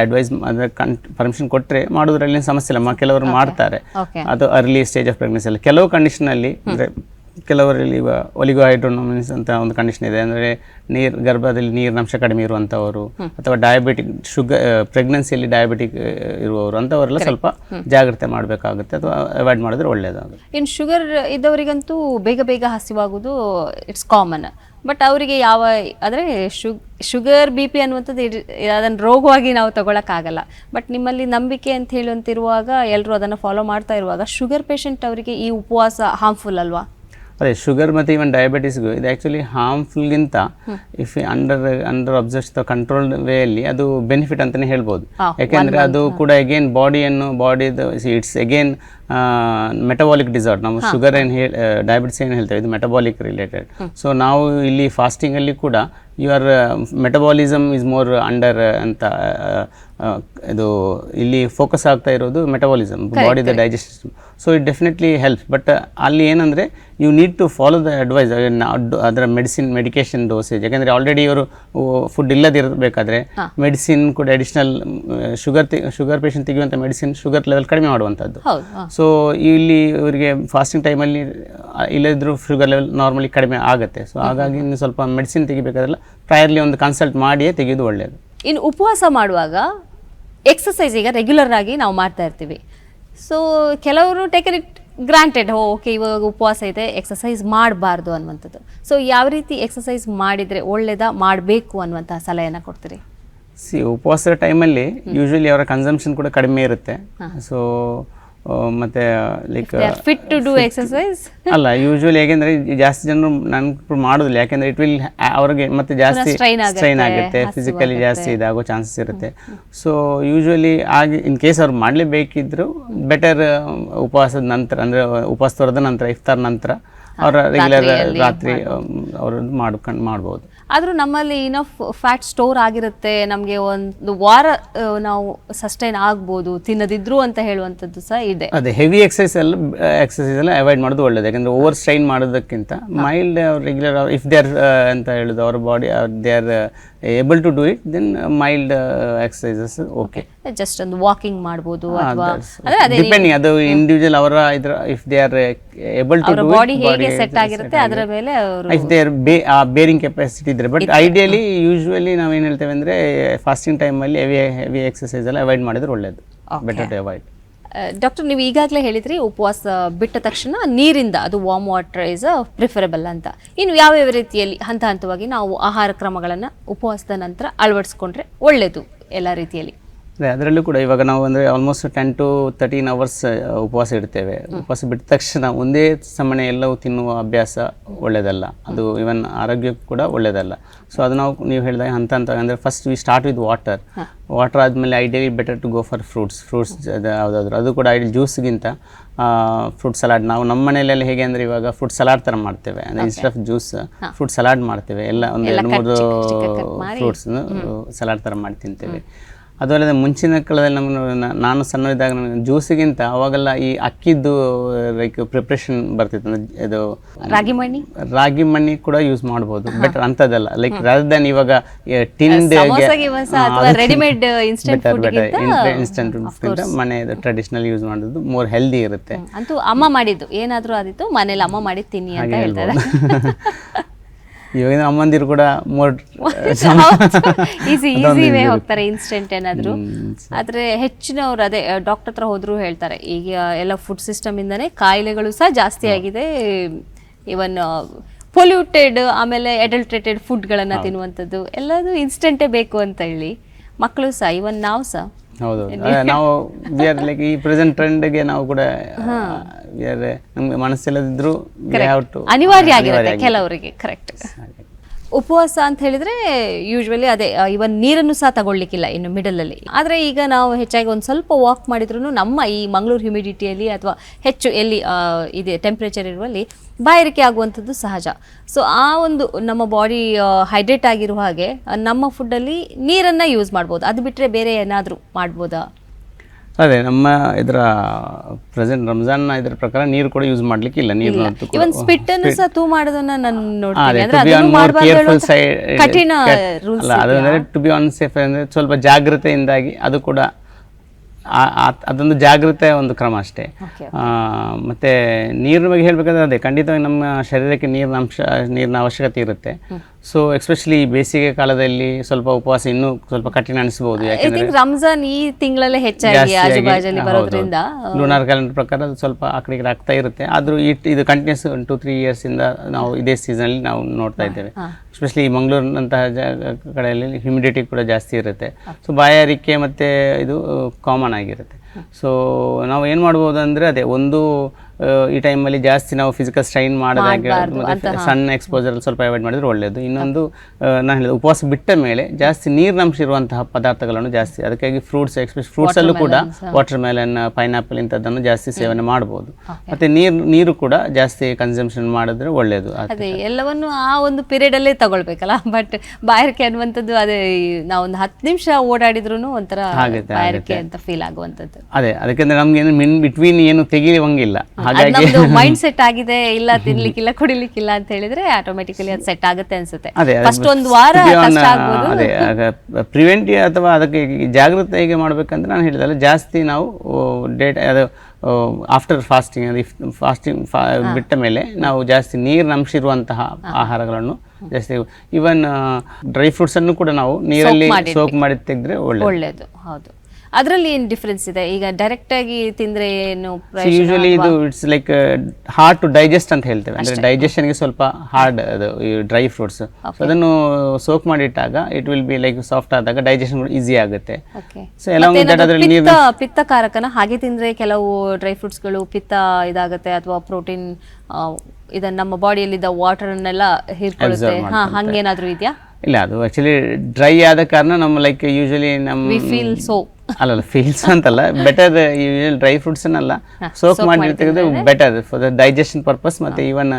ಅಡ್ವೈಸ್ ಅಂದರೆ ಕನ್ ಪರ್ಮಿಷನ್ ಕೊಟ್ಟರೆ ಮಾಡೋದ್ರಲ್ಲಿ ಸಮಸ್ಯೆ ಇಲ್ಲ. ಕೆಲವರು ಮಾಡ್ತಾರೆ. ಅದು ಅರ್ಲಿ ಸ್ಟೇಜ್ ಆಫ್ ಪ್ರೆಗ್ನೆನ್ಸಿ ಅಲ್ಲಿ. ಕೆಲವು ಕಂಡೀಷನಲ್ಲಿ ಅಂದರೆ ಕೆಲವರಲ್ಲಿ ಒಲಿಗೋ ಹೈಡ್ರೋನೋಮಿಸ್ ಅಂತ ಒಂದು ಕಂಡೀಷನ್ ಇದೆ. ಅಂದರೆ ನೀರು ಗರ್ಭದಲ್ಲಿ ನೀರಿನ ಅಂಶ ಕಡಿಮೆ ಇರುವಂಥವರು ಅಥವಾ ಡಯಾಬಿಟಿಕ್ ಶುಗರ್ ಪ್ರೆಗ್ನೆನ್ಸಿಯಲ್ಲಿ ಡಯಾಬಿಟಿಕ್ ಇರುವವರು ಅಂಥವರೆಲ್ಲ ಸ್ವಲ್ಪ ಜಾಗ್ರತೆ ಮಾಡಬೇಕಾಗುತ್ತೆ ಅಥವಾ ಅವಾಯ್ಡ್ ಮಾಡಿದ್ರೆ ಒಳ್ಳೆಯದಾಗುತ್ತೆ ಇನ್ನು ಶುಗರ್ ಇದ್ದವರಿಗಂತೂ ಬೇಗ ಬೇಗ ಹಸಿವಾಗುವುದು ಇಟ್ಸ್ ಕಾಮನ್ ಬಟ್ ಅವರಿಗೆ ಯಾವ ಅಂದರೆ ಶುಗ್ ಶುಗರ್ ಬಿ ಪಿ ಅನ್ನುವಂಥದ್ದು ಅದನ್ನು ರೋಗವಾಗಿ ನಾವು ತಗೊಳಕ್ಕಾಗಲ್ಲ. ಬಟ್ ನಿಮ್ಮಲ್ಲಿ ನಂಬಿಕೆ ಅಂತ ಹೇಳುವಂತಿರುವಾಗ ಎಲ್ಲರೂ ಅದನ್ನು ಫಾಲೋ ಮಾಡ್ತಾ ಇರುವಾಗ ಶುಗರ್ ಪೇಷಂಟ್ ಅವರಿಗೆ ಈ ಉಪವಾಸ ಹಾರ್ಮ್ಫುಲ್ ಅಲ್ವಾ? ಅದೇ ಶುಗರ್ ಮತ್ತು ಈವನ್ ಡಯಾಬಿಟಿಸ್ಗೂ ಇದು actually ಹಾರ್ಮ್ಫುಲ್ಗಿಂತ if under under observe control controlled ವೇಯಲ್ಲಿ ಅದು ಬೆನಿಫಿಟ್ ಅಂತಲೇ ಹೇಳ್ಬೋದು. ಯಾಕೆಂದರೆ ಅದು ಕೂಡ ಅಗೇನ್ ಬಾಡಿಯನ್ನು ಬಾಡಿದು ಇಟ್ಸ್ ಅಗೇನ್ ಮೆಟಬಾಲಿಕ್ ಡಿಸಾರ್ಡ್ ನಾವು ಶುಗರ್ ಏನು ಹೇಳಿ ಡಯಾಬಿಟಿಸ್ ಏನು ಹೇಳ್ತೇವೆ ಇದು ಮೆಟಬಾಲಿಕ್ ರಿಲೇಟೆಡ್ ಸೊ ನಾವು ಇಲ್ಲಿ ಫಾಸ್ಟಿಂಗಲ್ಲಿ ಕೂಡ your metabolism is more under ಅಂತ ಇದು ಇಲ್ಲಿ ಫೋಕಸ್ ಆಗ್ತಾ ಇರೋದು metabolism the digest so it definitely help but ಅಲ್ಲಿ ಏನಂದರೆ you need to follow the advice ಅದರ ಮೆಡಿಸಿನ್ ಮೆಡಿಕೇಶನ್ ಡೋಸೇಜ್ ಯಾಕಂದರೆ ಆಲ್ರೆಡಿ ಇವರು ಫುಡ್ ಇಲ್ಲದಿರಬೇಕಾದ್ರೆ ಮೆಡಿಸಿನ್ ಕೂಡ ಅಡಿಷನಲ್ ಶುಗರ್ ಶುಗರ್ ಪೇಷಂಟ್ ತೆಗೆಯುವಂಥ ಮೆಡಿಸಿನ್ ಶುಗರ್ ಲೆವೆಲ್ ಕಡಿಮೆ ಮಾಡುವಂಥದ್ದು. ಸೊ ಇಲ್ಲಿ ಇವರಿಗೆ ಫಾಸ್ಟಿಂಗ್ ಟೈಮಲ್ಲಿ ಇಲ್ಲದಿದ್ದರೂ ಶುಗರ್ ಲೆವೆಲ್ ನಾರ್ಮಲಿ ಕಡಿಮೆ ಆಗುತ್ತೆ. ಸೊ ಹಾಗಾಗಿ ಇನ್ನು ಸ್ವಲ್ಪ ಮೆಡಿಸಿನ್ ತೆಗಿಬೇಕಾದ್ರೆ ಪ್ರಯರ್ಲಿ ಒಂದು ಕನ್ಸಲ್ಟ್ ಮಾಡಿಯೇ ತೆಗೆಯೋದು ಒಳ್ಳೆಯದು ಇನ್ನು ಉಪವಾಸ ಮಾಡುವಾಗ ಎಕ್ಸಸೈಸ್ ಈಗ ರೆಗ್ಯುಲರ್ ಆಗಿ ನಾವು ಮಾಡ್ತಾ ಇರ್ತೀವಿ. ಸೊ ಕೆಲವರು ಟೇಕನ್ ಇಟ್ ಗ್ರಾಂಟೆಡ್ ಓಕೆ ಇವಾಗ ಉಪವಾಸ ಇದೆ ಎಕ್ಸಸೈಸ್ ಮಾಡಬಾರ್ದು ಅನ್ನುವಂಥದ್ದು. ಸೊ ಯಾವ ರೀತಿ ಎಕ್ಸಸೈಸ್ ಮಾಡಿದರೆ ಒಳ್ಳೆಯದ ಮಾಡಬೇಕು ಅನ್ನುವಂಥ ಸಲಹೆಯನ್ನು ಕೊಡ್ತೀರಿ? ಸಿ ಉಪವಾಸದ ಟೈಮಲ್ಲಿ ಯೂಶ್ವಲಿ ಅವರ ಕನ್ಸಂಪ್ಷನ್ ಕೂಡ ಕಡಿಮೆ ಇರುತ್ತೆ. ಸೊ ಮತ್ತೆ like fit to do exercise ಅಲ್ಲ ಯೂಶುವಲಿ ಯಾಕೆಂದ್ರೆ ಜಾಸ್ತಿ ಜನರು ನನ್ ಮಾಡೋದಿಲ್ಲ. ಯಾಕೆಂದ್ರೆ ಇಟ್ ವಿಲ್ ಅವ್ರಿಗೆ ಮತ್ತೆ ಜಾಸ್ತಿ ಸ್ಟ್ರೈನ್ ಆಗುತ್ತೆ ಫಿಸಿಕಲಿ ಜಾಸ್ತಿ ಇದಾಗೋ ಚಾನ್ಸಸ್ ಇರುತ್ತೆ. ಸೊ ಯೂಶುವಲಿ ಆಗಿ ಇನ್ ಕೇಸ್ ಅವ್ರು ಮಾಡಲೇಬೇಕಿದ್ರು ಬೆಟರ್ ಉಪವಾಸದ ನಂತರ ಅಂದ್ರೆ ಉಪವಾಸ ತೊರೆದ ನಂತರ ಇಫ್ತಾರ್ ನಂತರ ಅವರ ರೆಗ್ಯುಲರ್ ರಾತ್ರಿ ಅವರು ಮಾಡ್ಕೊಂಡು ಮಾಡ್ಬೋದು. ಆದರೂ ನಮ್ಮಲ್ಲಿ ಇನಫ್ ಫ್ಯಾಟ್ ಸ್ಟೋರ್ ಆಗಿರುತ್ತೆ. ನಮಗೆ ಒಂದು ವಾರ ನಾವು ಸಸ್ಟೈನ್ ಆಗ್ಬೋದು. ತಿನ್ನದಿದ್ರು ಅಂತ ಹೇಳುವಂಥದ್ದು ಸಹ ಇದೆ. ಅದೇ ಹೆವಿ ಎಕ್ಸಸೈಸ್ ಎಲ್ಲ ಎಕ್ಸಸೈಸ್ ಎಲ್ಲ ಅವಾಯ್ಡ್ ಮಾಡೋದು ಒಳ್ಳೇದು. ಯಾಕಂದ್ರೆ ಓವರ್ ಸ್ಟ್ರೈನ್ ಮಾಡೋದಕ್ಕಿಂತ mild regular if they are ಅಂತ ಹೇಳೋದು ಅವ್ರ body they are able to do it then mild exercises okay just ಒಂದು ವಾಕಿಂಗ್ ಮಾಡ್ಬೋದು ಅಥವಾ ಅಂದ್ರೆ ಅದೇ ಡಿಪೆಂಡಿಂಗ್ ಅದು ಇಂಡಿವಿಜುವಲ್ ಅವರ ಇದ್ರ if they are able to do body ಹೇಗೆ ಸೆಟ್ ಆಗಿರುತ್ತೆ ಅದರ ಮೇಲೆ ಅವರು if they are bearing capacity ಇದ್ರೆ ಬಟ್ ಐಡಿಯಲಿ ಯೂಶುವಲಿ ನಾವು ಏನು ಹೇಳ್ತೇವೆ ಅಂದ್ರೆ ಫಾಸ್ಟಿಂಗ್ ಟೈಮಲ್ಲಿ ಹೆವಿ ಹೆವಿ ಎಕ್ಸಸೈಸ್ ಎಲ್ಲ ಅವಾಯ್ಡ್ ಮಾಡಿದ್ರೆ ಒಳ್ಳೇದು. ಬೆಟರ್ ಟು ಅವಾಯ್ಡ್ ಡಾಕ್ಟರ್, ನೀವು ಈಗಾಗಲೇ ಹೇಳಿದ್ರಿ ಉಪವಾಸ ಬಿಟ್ಟ ತಕ್ಷಣ ನೀರಿಂದ ಅದು ವಾಮ್ ವಾಟರ್ ಇಸ್ ಪ್ರಿಫರೆಬಲ್ ಅಂತ. ಇನ್ನು ಯಾವ್ಯಾವ ರೀತಿಯಲ್ಲಿ ಹಂತ ಹಂತವಾಗಿ ನಾವು ಆಹಾರ ಕ್ರಮಗಳನ್ನು ಉಪವಾಸದ ನಂತರ ಅಳವಡಿಸ್ಕೊಂಡ್ರೆ ಒಳ್ಳೆಯದು ಎಲ್ಲ ರೀತಿಯಲ್ಲಿ? ಅದೇ ಅದರಲ್ಲೂ ಕೂಡ ಇವಾಗ ನಾವು ಅಂದರೆ almost ten to thirteen hours ಉಪವಾಸ ಇಡ್ತೇವೆ. ಉಪವಾಸ ಬಿಟ್ಟ ತಕ್ಷಣ ಒಂದೇ ಸಮನೆ ಎಲ್ಲವೂ ತಿನ್ನುವ ಅಭ್ಯಾಸ ಒಳ್ಳೆಯದಲ್ಲ ಅದು ಇವನ್ ಆರೋಗ್ಯಕ್ಕೂ ಕೂಡ ಒಳ್ಳೆಯದಲ್ಲ ಸೊ ಅದು ನಾವು ನೀವು ಹೇಳಿದಾಗ ಹಂತ ಹಂತ ಅಂದರೆ first we start with water water ಆದಮೇಲೆ ideally better to go for fruits fruits ಅದು ಯಾವುದಾದ್ರು. ಅದು ಕೂಡ ಐಡಿಯಲ್ ಜ್ಯೂಸ್ಗಿಂತ ಫ್ರೂಟ್ ಸಲಾಡ್ ನಾವು ನಮ್ಮ ಮನೆಯಲ್ಲೆಲ್ಲ ಹೇಗೆ ಅಂದರೆ ಇವಾಗ ಫ್ರೂಟ್ ಸಲಾಡ್ ಥರ ಮಾಡ್ತೇವೆ. ಅಂದರೆ instead of juice fruit salad ಮಾಡ್ತೇವೆ. ಎಲ್ಲ ಒಂದು ಎರಡು ಮೂರು ಫ್ರೂಟ್ಸ್ ಸಲಾಡ್ ಥರ ಮಾಡಿ. ತಿಂತೇವೆ. ಅದು ಅಲ್ಲದೆ ಮುಂಚಿನ ಕಾಲದಲ್ಲಿ ನಮ್ಮ ನಾನು ಸಣ್ಣವಿದ್ದಾಗ ನನಗೆ ಜ್ಯೂಸಿಗಿಂತ ಅವಾಗೆಲ್ಲ ಈ ಅಕ್ಕಿದ್ದು ಲೈಕ್ ಪ್ರಿಪ್ರೇಷನ್ ಬರ್ತಿತ್ತು. ಅಂದ್ರೆ ಇದು ರಾಗಿ ಮಣ್ಣಿ? ರಾಗಿ ಮಣ್ಣಿ ಕೂಡ ಯೂಸ್ ಮಾಡ್ಬೋದು. ಬೆಟರ್ ಅಂಥದ್ದಲ್ಲ. ಲೈಕ್ ರಾದರ್ ದನ್ ಇವಾಗ ಟಿಂಡ್ ರೆಡಿಮೇಡ್ ಇನ್ಸ್ಟೆಂಟ್ ಮನೆಯದು ಟ್ರೆಡಿಷನಲ್ ಯೂಸ್ ಮಾಡೋದು ಮೋರ್ ಹೆಲ್ದಿ ಇರುತ್ತೆ. ಅಂತೂ ಅಮ್ಮ ಮಾಡಿದ್ದು. ಏನಾದರೂ ಆದಿತ್ತು ಮನೇಲಿ ಅಮ್ಮ ಮಾಡಿ ತಿನ್ನಿ ಅಂತ ಹೇಳ್ತಾರೆ. ಇವಾಗ ಅಮ್ಮಂದಿರು ಕೂಡ ಈಸಿ ಈಸಿ ವೇ ಹೋಗ್ತಾರೆ ಇನ್ಸ್ಟೆಂಟ್ ಏನಾದ್ರು. ಆದ್ರೆ ಹೆಚ್ಚಿನವ್ರು ಅದೇ ಡಾಕ್ಟರ್ ಹತ್ರ ಹೋದ್ರು ಹೇಳ್ತಾರೆ. ಈಗ ಎಲ್ಲ ಫುಡ್ ಸಿಸ್ಟಮ್ ಇಂದಾನೆ ಕಾಯಿಲೆಗಳು ಸಹ ಜಾಸ್ತಿ ಆಗಿದೆ. ಇವನ್ ಪೊಲ್ಯೂಟೆಡ್ ಆಮೇಲೆ ಅಡಲ್ಟ್ರೇಟೆಡ್ ಫುಡ್ಗಳನ್ನು ತಿನ್ನುವಂಥದ್ದು ಎಲ್ಲದೂ ಇನ್ಸ್ಟೆಂಟೇ ಬೇಕು ಅಂತ ಹೇಳಿ. ಮಕ್ಕಳು ಸಹ ಇವನ್ ನಾವು ಸಹ. ಹೌದು ನಾವು ವಿ ಆರ್ ಲೈಕ್ ಈ ಪ್ರೆಸೆಂಟ್ ಟ್ರೆಂಡ್ಗೆ ನಾವು ಕೂಡ ವಿ ಆರ್ ನಮ್ಗೆ ಮನಸ್ಸಿಲ್ಲದಿದ್ರು ಅನಿವಾರ್ಯ ಆಗಿರುತ್ತೆ ಕೆಲವರಿಗೆ ಕರೆಕ್ಟ್ ಉಪವಾಸ ಅಂತ ಹೇಳಿದ್ರೆ ಯೂಶ್ವಲಿ ಅದೇ ಇವನ್ ನೀರನ್ನು ಸಹ ತಗೊಳ್ಲಿಕ್ಕಿಲ್ಲ ಇನ್ನು ಮಿಡಲ್ ಅಲ್ಲಿ. ಆದ್ರೆ ಈಗ ನಾವು ಹೆಚ್ಚಾಗಿ ಒಂದು ಸ್ವಲ್ಪ ವಾಕ್ ಮಾಡಿದ್ರು ನಮ್ಮ ಈ ಮಂಗಳೂರು ಹ್ಯುಮಿಡಿಟಿಯಲ್ಲಿ ಅಥವಾ ಹೆಚ್ಚು ಎಲ್ಲಿ ಇದೆ ಟೆಂಪ್ರೇಚರ್ ಇರುವಲ್ಲಿ ಬಾಯಾರಿಕೆ ಆಗುವಂಥದ್ದು ಸಹಜ. ಸೊ ಆ ಒಂದು ನಮ್ಮ ಬಾಡಿ ಹೈಡ್ರೇಟ್ ಆಗಿರುವ ಹಾಗೆ ನಮ್ಮ ಫುಡ್ಡಲ್ಲಿ ನೀರನ್ನ ಯೂಸ್ ಮಾಡ್ಬೋದು. ಅದು ಬಿಟ್ಟರೆ ಬೇರೆ ಏನಾದರೂ ಮಾಡ್ಬೋದಾ? ಅದೇ ನಮ್ಮ ಇದರ ಪ್ರೆಸೆಂಟ್ ರಂಜಾನ್ ಇದರ ಪ್ರಕಾರ ನೀರು ಕೂಡ ಯೂಸ್ ಮಾಡ್ಲಿಕ್ಕೆ ಇಲ್ಲ ನೀರು ಇವನ್ ಸ್ಪಿಟ್ ಅನ್ನು ಸಹ ತೂ ಮಾಡೋದನ್ನ ನಾನು ನೋಡ್ತೀನಿ. ಕಠಿಣ ರೂಲ್ಸ್ ಅಲ್ಲ ಅದಂದ್ರೆ ಟು ಬಿ ಆನ್ ಸೇಫ್ ಅಂದ್ರೆ ಸ್ವಲ್ಪ ಜಾಗ್ರತೆಯಿಂದಾಗಿ ಅದು ಕೂಡ ಅದೊಂದು ಜಾಗೃತೆ ಒಂದು ಕ್ರಮ ಅಷ್ಟೇ. ಮತ್ತೆ ನೀರಿನ ಬಗ್ಗೆ ಹೇಳ್ಬೇಕಂದ್ರೆ ಅದೇ ಖಂಡಿತವಾಗಿ ನಮ್ಮ ಶರೀರಕ್ಕೆ ನೀರಿನ ಅಂಶ ನೀರಿನ ಅವಶ್ಯಕತೆ ಇರುತ್ತೆ. ಸೊ ಎಸ್ಪೆಷಲಿ ಬೇಸಿಗೆ ಕಾಲದಲ್ಲಿ ಸ್ವಲ್ಪ ಉಪವಾಸ ಇನ್ನೂ ಸ್ವಲ್ಪ ಕಠಿಣ ಅನಿಸಬಹುದು ಐ ಥಿಂಕ್ ರಂಜಾನ್ ಈ ತಿಂಗಳಲ್ಲೇ ಹೆಚ್ಚಾಗಿ ಆಜುಬಾಜಲ್ಲಿ ಬರೋದ್ರಿಂದ. ಲೂನಾರ್ ಕ್ಯಾಲೆಂಡರ್ ಪ್ರಕಾರ ಅದು ಸ್ವಲ್ಪ ಆ ಕಡೆಗೆ ಆಗ್ತಾ ಇರುತ್ತೆ. ಆದರೂ ಈ ಇದು ಕಂಟಿನ್ಯೂಸ್ ಒನ್ ಟು ತ್ರೀ ಇಂದ ನಾವು ಇದೇ ಸೀಸನ್ ಅಲ್ಲಿ ನಾವು ನೋಡ್ತಾ ಇದ್ದೇವೆ. ಎಸ್ಪೆಷಲಿ ಮಂಗಳೂರಿನಂತಹ ಕಡೆಯಲ್ಲಿ ಹ್ಯುಮಿಡಿಟಿ ಕೂಡ ಜಾಸ್ತಿ ಇರುತ್ತೆ. ಸೊ ಬಾಯಾರಿಕೆ ಮತ್ತೆ ಇದು ಕಾಮನ್ ಆಗಿರುತ್ತೆ. ಸೊ ನಾವು ಏನು ಮಾಡ್ಬೋದು ಅಂದ್ರೆ ಅದೇ ಒಂದು ಈ ಟೈಮಲ್ಲಿ ಜಾಸ್ತಿ ನಾವು ಫಿಸಿಕಲ್ ಸ್ಟ್ರೈನ್ ಮಾಡದಾಗೆ ಮಾಡ್ಬಾರ್ದು. ಮತ್ತೆ ಸಣ್ಣ ಎಕ್ಸ್ಪೋಜರ್ ಸ್ವಲ್ಪ ಅವಾಯ್ಡ್ ಮಾಡಿದ್ರೆ ಒಳ್ಳೆಯದು ಇನ್ನೊಂದು ನಾನು ಹೇಳಿದ ಉಪವಾಸ ಬಿಟ್ಟ ಮೇಲೆ ಜಾಸ್ತಿ ನೀರಿನಂಶ ಇರುವಂತಹ ಪದಾರ್ಥಗಳನ್ನು ಜಾಸ್ತಿ ಅದಕ್ಕಾಗಿ ಫ್ರೂಟ್ಸ್ ಫ್ರೂಟ್ಸ್ ಅಲ್ಲೂ ಕೂಡ ವಾಟರ್ ಮೆಲನ್ ಪೈನಾಪಲ್ ಇಂಥದ್ದನ್ನು ಜಾಸ್ತಿ ಸೇವನೆ ಮಾಡ್ಬೋದು. ಮತ್ತೆ ನೀರು ನೀರು ಕೂಡ ಜಾಸ್ತಿ ಕನ್ಸಂಪ್ಷನ್ ಮಾಡಿದ್ರೆ ಒಳ್ಳೆಯದು ಅದೇ ಎಲ್ಲವನ್ನು ಆ ಒಂದು ಪೀರಿಯಡ್ ಅಲ್ಲೇ ತಗೊಳ್ಬೇಕಲ್ಲ. ಬಟ್ ಬಾಯಾರಿಕೆ ಅನ್ನುವಂಥದ್ದು ಅದೇ ನಾವೊಂದು ಹತ್ತು ನಿಮಿಷ ಓಡಾಡಿದ್ರು ಒಂಥರ ಬಾಯಾರಿಕೆ ಅಂತ ಫೀಲ್ ಆಗುವಂಥದ್ದು. ಅದೇ ಅದಕ್ಕೆ ನಮ್ಗೆ ಏನು ಮಿನ್ ಬಿಟ್ವೀನ್ ಏನು ತೆಗಿಯುವಂಗಿಲ್ಲ. ಮೈಂಡ್ ಸೆಟ್ ಆಗಿದೆ ಇಲ್ಲ ತಿನ್ಲಿಕ್ಕಿಲ್ಲ ಕುಡಿಲಿಕ್ಕಿಲ್ಲ ಅಂತ ಹೇಳಿದ್ರೆ ಆಟೋಮೆಟಿಕಲಿ ಅದು ಸೆಟ್ ಆಗುತ್ತೆ ಅನ್ಸುತ್ತೆ. ಫಸ್ಟ್ ಒಂದು ವಾರ ಕಷ್ಟ ಆಗ್ಬೋದು. ಅದೇ ಪ್ರಿವೆಂಟ್ ಅಥವಾ ಅದಕ್ಕೆ ಜಾಗೃತ ಹೇಗೆ ಮಾಡ್ಬೇಕಂದ್ರೆ ನಾನು ಹೇಳಿದಲ್ಲ ಜಾಸ್ತಿ ನಾವು ಡೇಟ್ ಅದು ಆಫ್ಟರ್ ಫಾಸ್ಟಿಂಗ್ ಅದು ಫಾಸ್ಟಿಂಗ್ ಬಿಟ್ಟ ಮೇಲೆ ನಾವು ಜಾಸ್ತಿ ನೀರಿನ ಅಂಶ ಇರುವಂತಹ ಆಹಾರಗಳನ್ನು ಜಾಸ್ತಿ ಈವನ್ ಡ್ರೈ ಫ್ರೂಟ್ಸ್ ಅನ್ನು ಕೂಡ ನಾವು ನೀರಲ್ಲಿ ಸೋಕ್ ಮಾಡಿ ತೆಗೆದ್ರೆ ಒಳ್ಳೆಯದು ಒಳ್ಳೇದು ಹೌದು. ಅದರಲ್ಲಿ ಏನು ಡಿಫ್ರೆನ್ಸ್ ಇದೆ? ಈಗ ಡೈರೆಕ್ಟ್ ಆಗಿ ತಿಂದ್ರೆ ಏನು ಪ್ರಯೋಜನ ಯೂಶಲಿ ಇದು it's like hard to digest ಅಂತ ಹೇಳ್ತೇವೆ. ಅಂದ್ರೆ ಡೈಜೆಷನ್ಗೆ ಸ್ವಲ್ಪ ಹಾರ್ಡ್ ಅದು ಈ ಡ್ರೈ ಫ್ರೂಟ್ಸ್ ಅದನ್ನು soak ಮಾಡಿಟ್ಟಾಗ it will be like soft ಆದಾಗ ಡೈಜೆಷನ್ ಈಸಿ ಆಗುತ್ತೆ. ಸೊ ಅದರಲ್ಲಿ ಪಿತ್ತ ಪಿತ್ತಕಾರಕನ ಹಾಗೆ ತಿಂದ್ರೆ ಕೆಲವು ಡ್ರೈ ಫ್ರೂಟ್ಸ್ಗಳು ಪಿತ್ತ ಇದಾಗುತ್ತೆ ಅಥವಾ ಪ್ರೋಟೀನ್ ಇದನ್ನ ನಮ್ಮ ಬಾಡಿಯಲ್ಲಿದ್ದ ವಾಟರ್ನೆಲ್ಲ ಹೀರ್ಕೊಳ್ಳುತ್ತೆ. ಹಾ ಹಂಗೇನಾದ್ರೂ ಇದೆಯಾ? ಇಲ್ಲ ಅದು ಆಕ್ಚುಲಿ ಡ್ರೈ ಆದ ಕಾರಣ ನಮ್ಮ ಲೈಕ್ ಯೂಶಲಿ ನಮ್ಮ ವಿ ಫೀಲ್ ಸೋ ಅಲ್ಲಲ್ಲ ಫೀಲ್ಸ್ ಅಂತಲ್ಲ ಬೆಟರ್ ಡ್ರೈ ಫ್ರೂಟ್ಸ್ ಅಲ್ಲ ಸೋಕ್ ಮಾಡಿ ತೆಗೆದು better for the digestion purpose ಮತ್ತೆ ಈವನ್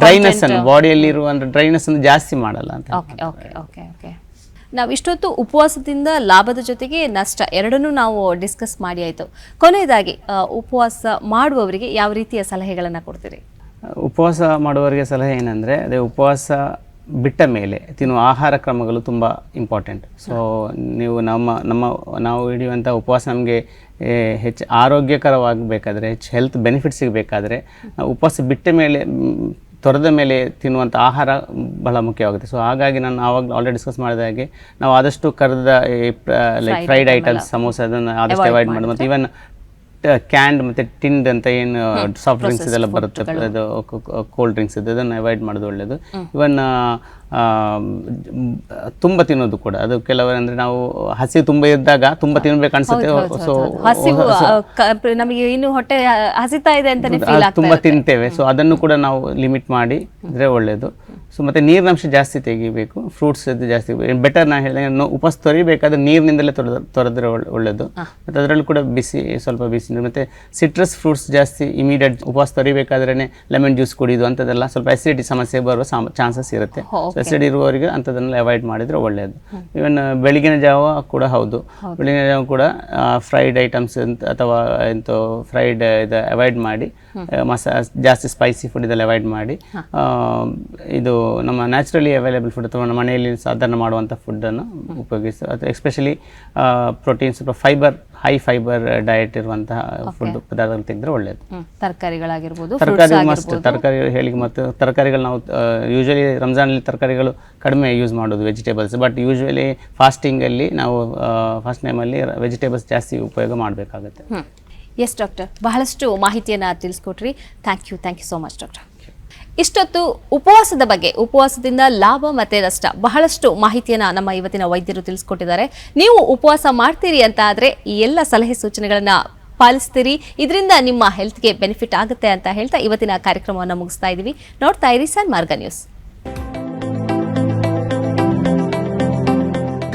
ಡ್ರೈನೆಸ್ ಅನ್ನು ಬಾಡಿಯಲ್ಲಿ ಇರುವ ಡ್ರೈನೆಸ್ ಅನ್ನು ಜಾಸ್ತಿ ಮಾಡಲ್ಲ ಅಂತ ಓಕೆ ಓಕೆ ಓಕೆ ಓಕೆ ನಾವು ಇಷ್ಟೊತ್ತು ಉಪವಾಸದಿಂದ ಲಾಭದ ಜೊತೆಗೆ ನಷ್ಟ ಎರಡನ್ನೂ ನಾವು ಡಿಸ್ಕಸ್ ಮಾಡಿ ಆಯಿತು. ಕೊನೆಯದಾಗಿ ಆ, ಉಪವಾಸ ಮಾಡುವವರಿಗೆ ಯಾವ ರೀತಿಯ ಸಲಹೆಗಳನ್ನು ಕೊಡ್ತೀರಿ? ಉಪವಾಸ ಮಾಡುವವರಿಗೆ ಸಲಹೆ ಏನಂದರೆ ಅದೇ ಉಪವಾಸ ಬಿಟ್ಟ ಮೇಲೆ ತಿನ್ನುವ ಆಹಾರ ಕ್ರಮಗಳು ತುಂಬ ಇಂಪಾರ್ಟೆಂಟ್ ಸೊ ನೀವು ನಮ್ಮ ನಮ್ಮ ನಾವು ಹಿಡಿಯುವಂಥ ಉಪವಾಸ ನಮಗೆ ಹೆಚ್ಚು ಆರೋಗ್ಯಕರವಾಗಬೇಕಾದ್ರೆ ಹೆಚ್ಚು ಹೆಲ್ತ್ ಬೆನಿಫಿಟ್ ಸಿಗಬೇಕಾದ್ರೆ ಉಪವಾಸ ಬಿಟ್ಟ ಮೇಲೆ ತೊರೆದ ಮೇಲೆ ತಿನ್ನುವಂಥ ಆಹಾರ ಬಹಳ ಮುಖ್ಯವಾಗುತ್ತೆ. ಸೊ ಹಾಗಾಗಿ ನಾನು ಆವಾಗ ಆಲ್ರೆಡಿ ಡಿಸ್ಕಸ್ ಮಾಡಿದ ಹಾಗೆ ನಾವು ಆದಷ್ಟು ಕರೆದ ಲೈಕ್ ಫ್ರೈಡ್ ಐಟಮ್ಸ್ ಸಮೋಸ ಅದನ್ನು ಆದಷ್ಟು ಅವಾಯ್ಡ್ ಮಾಡಿ ಮತ್ತು ಇವನ್ ಕ್ಯಾಂಡ್ ಮತ್ತು ಟಿಂಡ್ ಅಂತ ಏನು ಸಾಫ್ಟ್ ಡ್ರಿಂಕ್ಸ್ ಇದೆಲ್ಲ ಬರುತ್ತೆ. ಅದು ಕೋಲ್ಡ್ ಡ್ರಿಂಕ್ಸ್ ಇದೆ ಅದನ್ನು ಅವಾಯ್ಡ್ ಮಾಡೋದು ಒಳ್ಳೆಯದು ಇವನ್ ತುಂಬ ತಿನ್ನೋದು ಕೂಡ. ಅದು ಕೆಲವರಂದ್ರೆ ಅಂದರೆ ನಾವು ಹಸಿ ತುಂಬ ಇದ್ದಾಗ ತುಂಬ ತಿನ್ಬೇಕು ಅನ್ಸುತ್ತೆ. ಸೊ ನಮಗೆ ಇನ್ನು ಹೊಟ್ಟೆ ಹಸಿತಾ ಇದೆ ಅಂತಾನೆ ತುಂಬ ತಿಂತೇವೆ. ಸೊ ಅದನ್ನು ಕೂಡ ನಾವು ಲಿಮಿಟ್ ಮಾಡಿ ಇದ್ರೆ ಒಳ್ಳೇದು. ಸೊ ಮತ್ತೆ ನೀರಿನಂಶ ಜಾಸ್ತಿ ತೆಗಿಬೇಕು. ಫ್ರೂಟ್ಸ್ ಜಾಸ್ತಿ ಬೆಟರ್ ನಾ ಹೇಳಿದ ಉಪವಾಸ ತೊರಿಬೇಕಾದ್ರೆ ನೀರಿನಿಂದಲೇ ತೊರೆದ ತೊರೆದ್ರೆ ಒಳ್ಳೇದು. ಮತ್ತೆ ಅದರಲ್ಲೂ ಕೂಡ ಬಿಸಿ ಸ್ವಲ್ಪ ಬಿಸಿ ನೀರು. ಮತ್ತು ಸಿಟ್ರಸ್ ಫ್ರೂಟ್ಸ್ ಜಾಸ್ತಿ ಇಮಿಡಿಯೇಟ್ ಉಪವಾಸ ತೊರಿಬೇಕಾದ್ರೆ ಲೆಮನ್ ಜ್ಯೂಸ್ ಕುಡಿಯೋದು ಅಂಥದ್ದೆಲ್ಲ ಸ್ವಲ್ಪ ಅಸಿಡಿಟಿ ಸಮಸ್ಯೆ ಬರುವ ಚಾನ್ಸಸ್ ಇರುತ್ತೆ. ಅಸಿಡಿ ಇರುವವರಿಗೆ ಅಂಥದ್ದನ್ನೆಲ್ಲ ಅವಾಯ್ಡ್ ಮಾಡಿದರೆ ಒಳ್ಳೆಯದು ಇವನ್ ಬೆಳಗಿನ ಜಾವ ಕೂಡ ಹೌದು. ಬೆಳಗಿನ ಜಾವ ಕೂಡ ಫ್ರೈಡ್ ಐಟಮ್ಸ್ ಅಂತ ಅಥವಾ ಎಂಥ ಫ್ರೈಡ್ ಇದು ಅವಾಯ್ಡ್ ಮಾಡಿ ಮಸಾ ಜಾಸ್ತಿ ಸ್ಪೈಸಿ ಫುಡ್ ಇದೆಲ್ಲ ಅವಾಯ್ಡ್ ಮಾಡಿ. ಇದು ನಮ್ಮ ನ್ಯಾಚುರಲಿ ಅವೈಲೇಬಲ್ ಫುಡ್ ಅಥವಾ ನಮ್ಮ ಮನೆಯಲ್ಲಿ ಸಾಧಾರಣ ಮಾಡುವಂಥ ಫುಡ್ಡನ್ನು ಉಪಯೋಗಿಸಿ ಅಥವಾ ಎಸ್ಪೆಷಲಿ ಪ್ರೋಟೀನ್ಸ್ ಸ್ವಲ್ಪ ಫೈಬರ್ ಹೈ ಫೈಬರ್ ಡಯಟ್ ಇರುವಂತಹ ಫುಡ್ ಪದಾರ್ಥಗಳು ತೆಗೆದ್ರೆ ಒಳ್ಳೆಯದು. ತರಕಾರಿಗಳಾಗಿರ್ಬೋದು ತರಕಾರಿ ಮಸ್ಟ್ ತರಕಾರಿ ಹೇಳಿ ಮತ್ತು ತರಕಾರಿಗಳು ನಾವು ಯೂಶಲಿ ರಂಜಾನಲ್ಲಿ ತರಕಾರಿಗಳು ಕಡಿಮೆ ಯೂಸ್ ಮಾಡೋದು ವೆಜಿಟೇಬಲ್ಸ್ ಬಟ್ ಯೂಶಲಿ ಫಾಸ್ಟಿಂಗಲ್ಲಿ ನಾವು ಫಸ್ಟ್ ಟೈಮಲ್ಲಿ ವೆಜಿಟೇಬಲ್ಸ್ ಜಾಸ್ತಿ ಉಪಯೋಗ ಮಾಡಬೇಕಾಗುತ್ತೆ. ಎಸ್ ಡಾಕ್ಟರ್ ಬಹಳಷ್ಟು ಮಾಹಿತಿಯನ್ನು ತಿಳಿಸ್ಕೊಟ್ರಿ. Thank you thank you so much doctor ಇಷ್ಟೊತ್ತು ಉಪವಾಸದ ಬಗ್ಗೆ, ಉಪವಾಸದಿಂದ ಲಾಭ ಮತ್ತೆ ನಷ್ಟ ಬಹಳಷ್ಟು ಮಾಹಿತಿಯನ್ನು ನಮ್ಮ ಇವತ್ತಿನ ವೈದ್ಯರು ತಿಳಿಸ್ಕೊಟ್ಟಿದ್ದಾರೆ. ನೀವು ಉಪವಾಸ ಮಾಡ್ತೀರಿ ಅಂತ ಆದರೆ ಈ ಎಲ್ಲ ಸಲಹೆ ಸೂಚನೆಗಳನ್ನು ಪಾಲಿಸ್ತೀರಿ. ಇದರಿಂದ ನಿಮ್ಮ ಹೆಲ್ತ್ಗೆ ಬೆನಿಫಿಟ್ ಆಗುತ್ತೆ ಅಂತ ಹೇಳ್ತಾ ಇವತ್ತಿನ ಕಾರ್ಯಕ್ರಮವನ್ನು ಮುಗಿಸ್ತಾ ಇದ್ದೀವಿ ನೋಡ್ತಾ ಇರಿ Sanmarga news.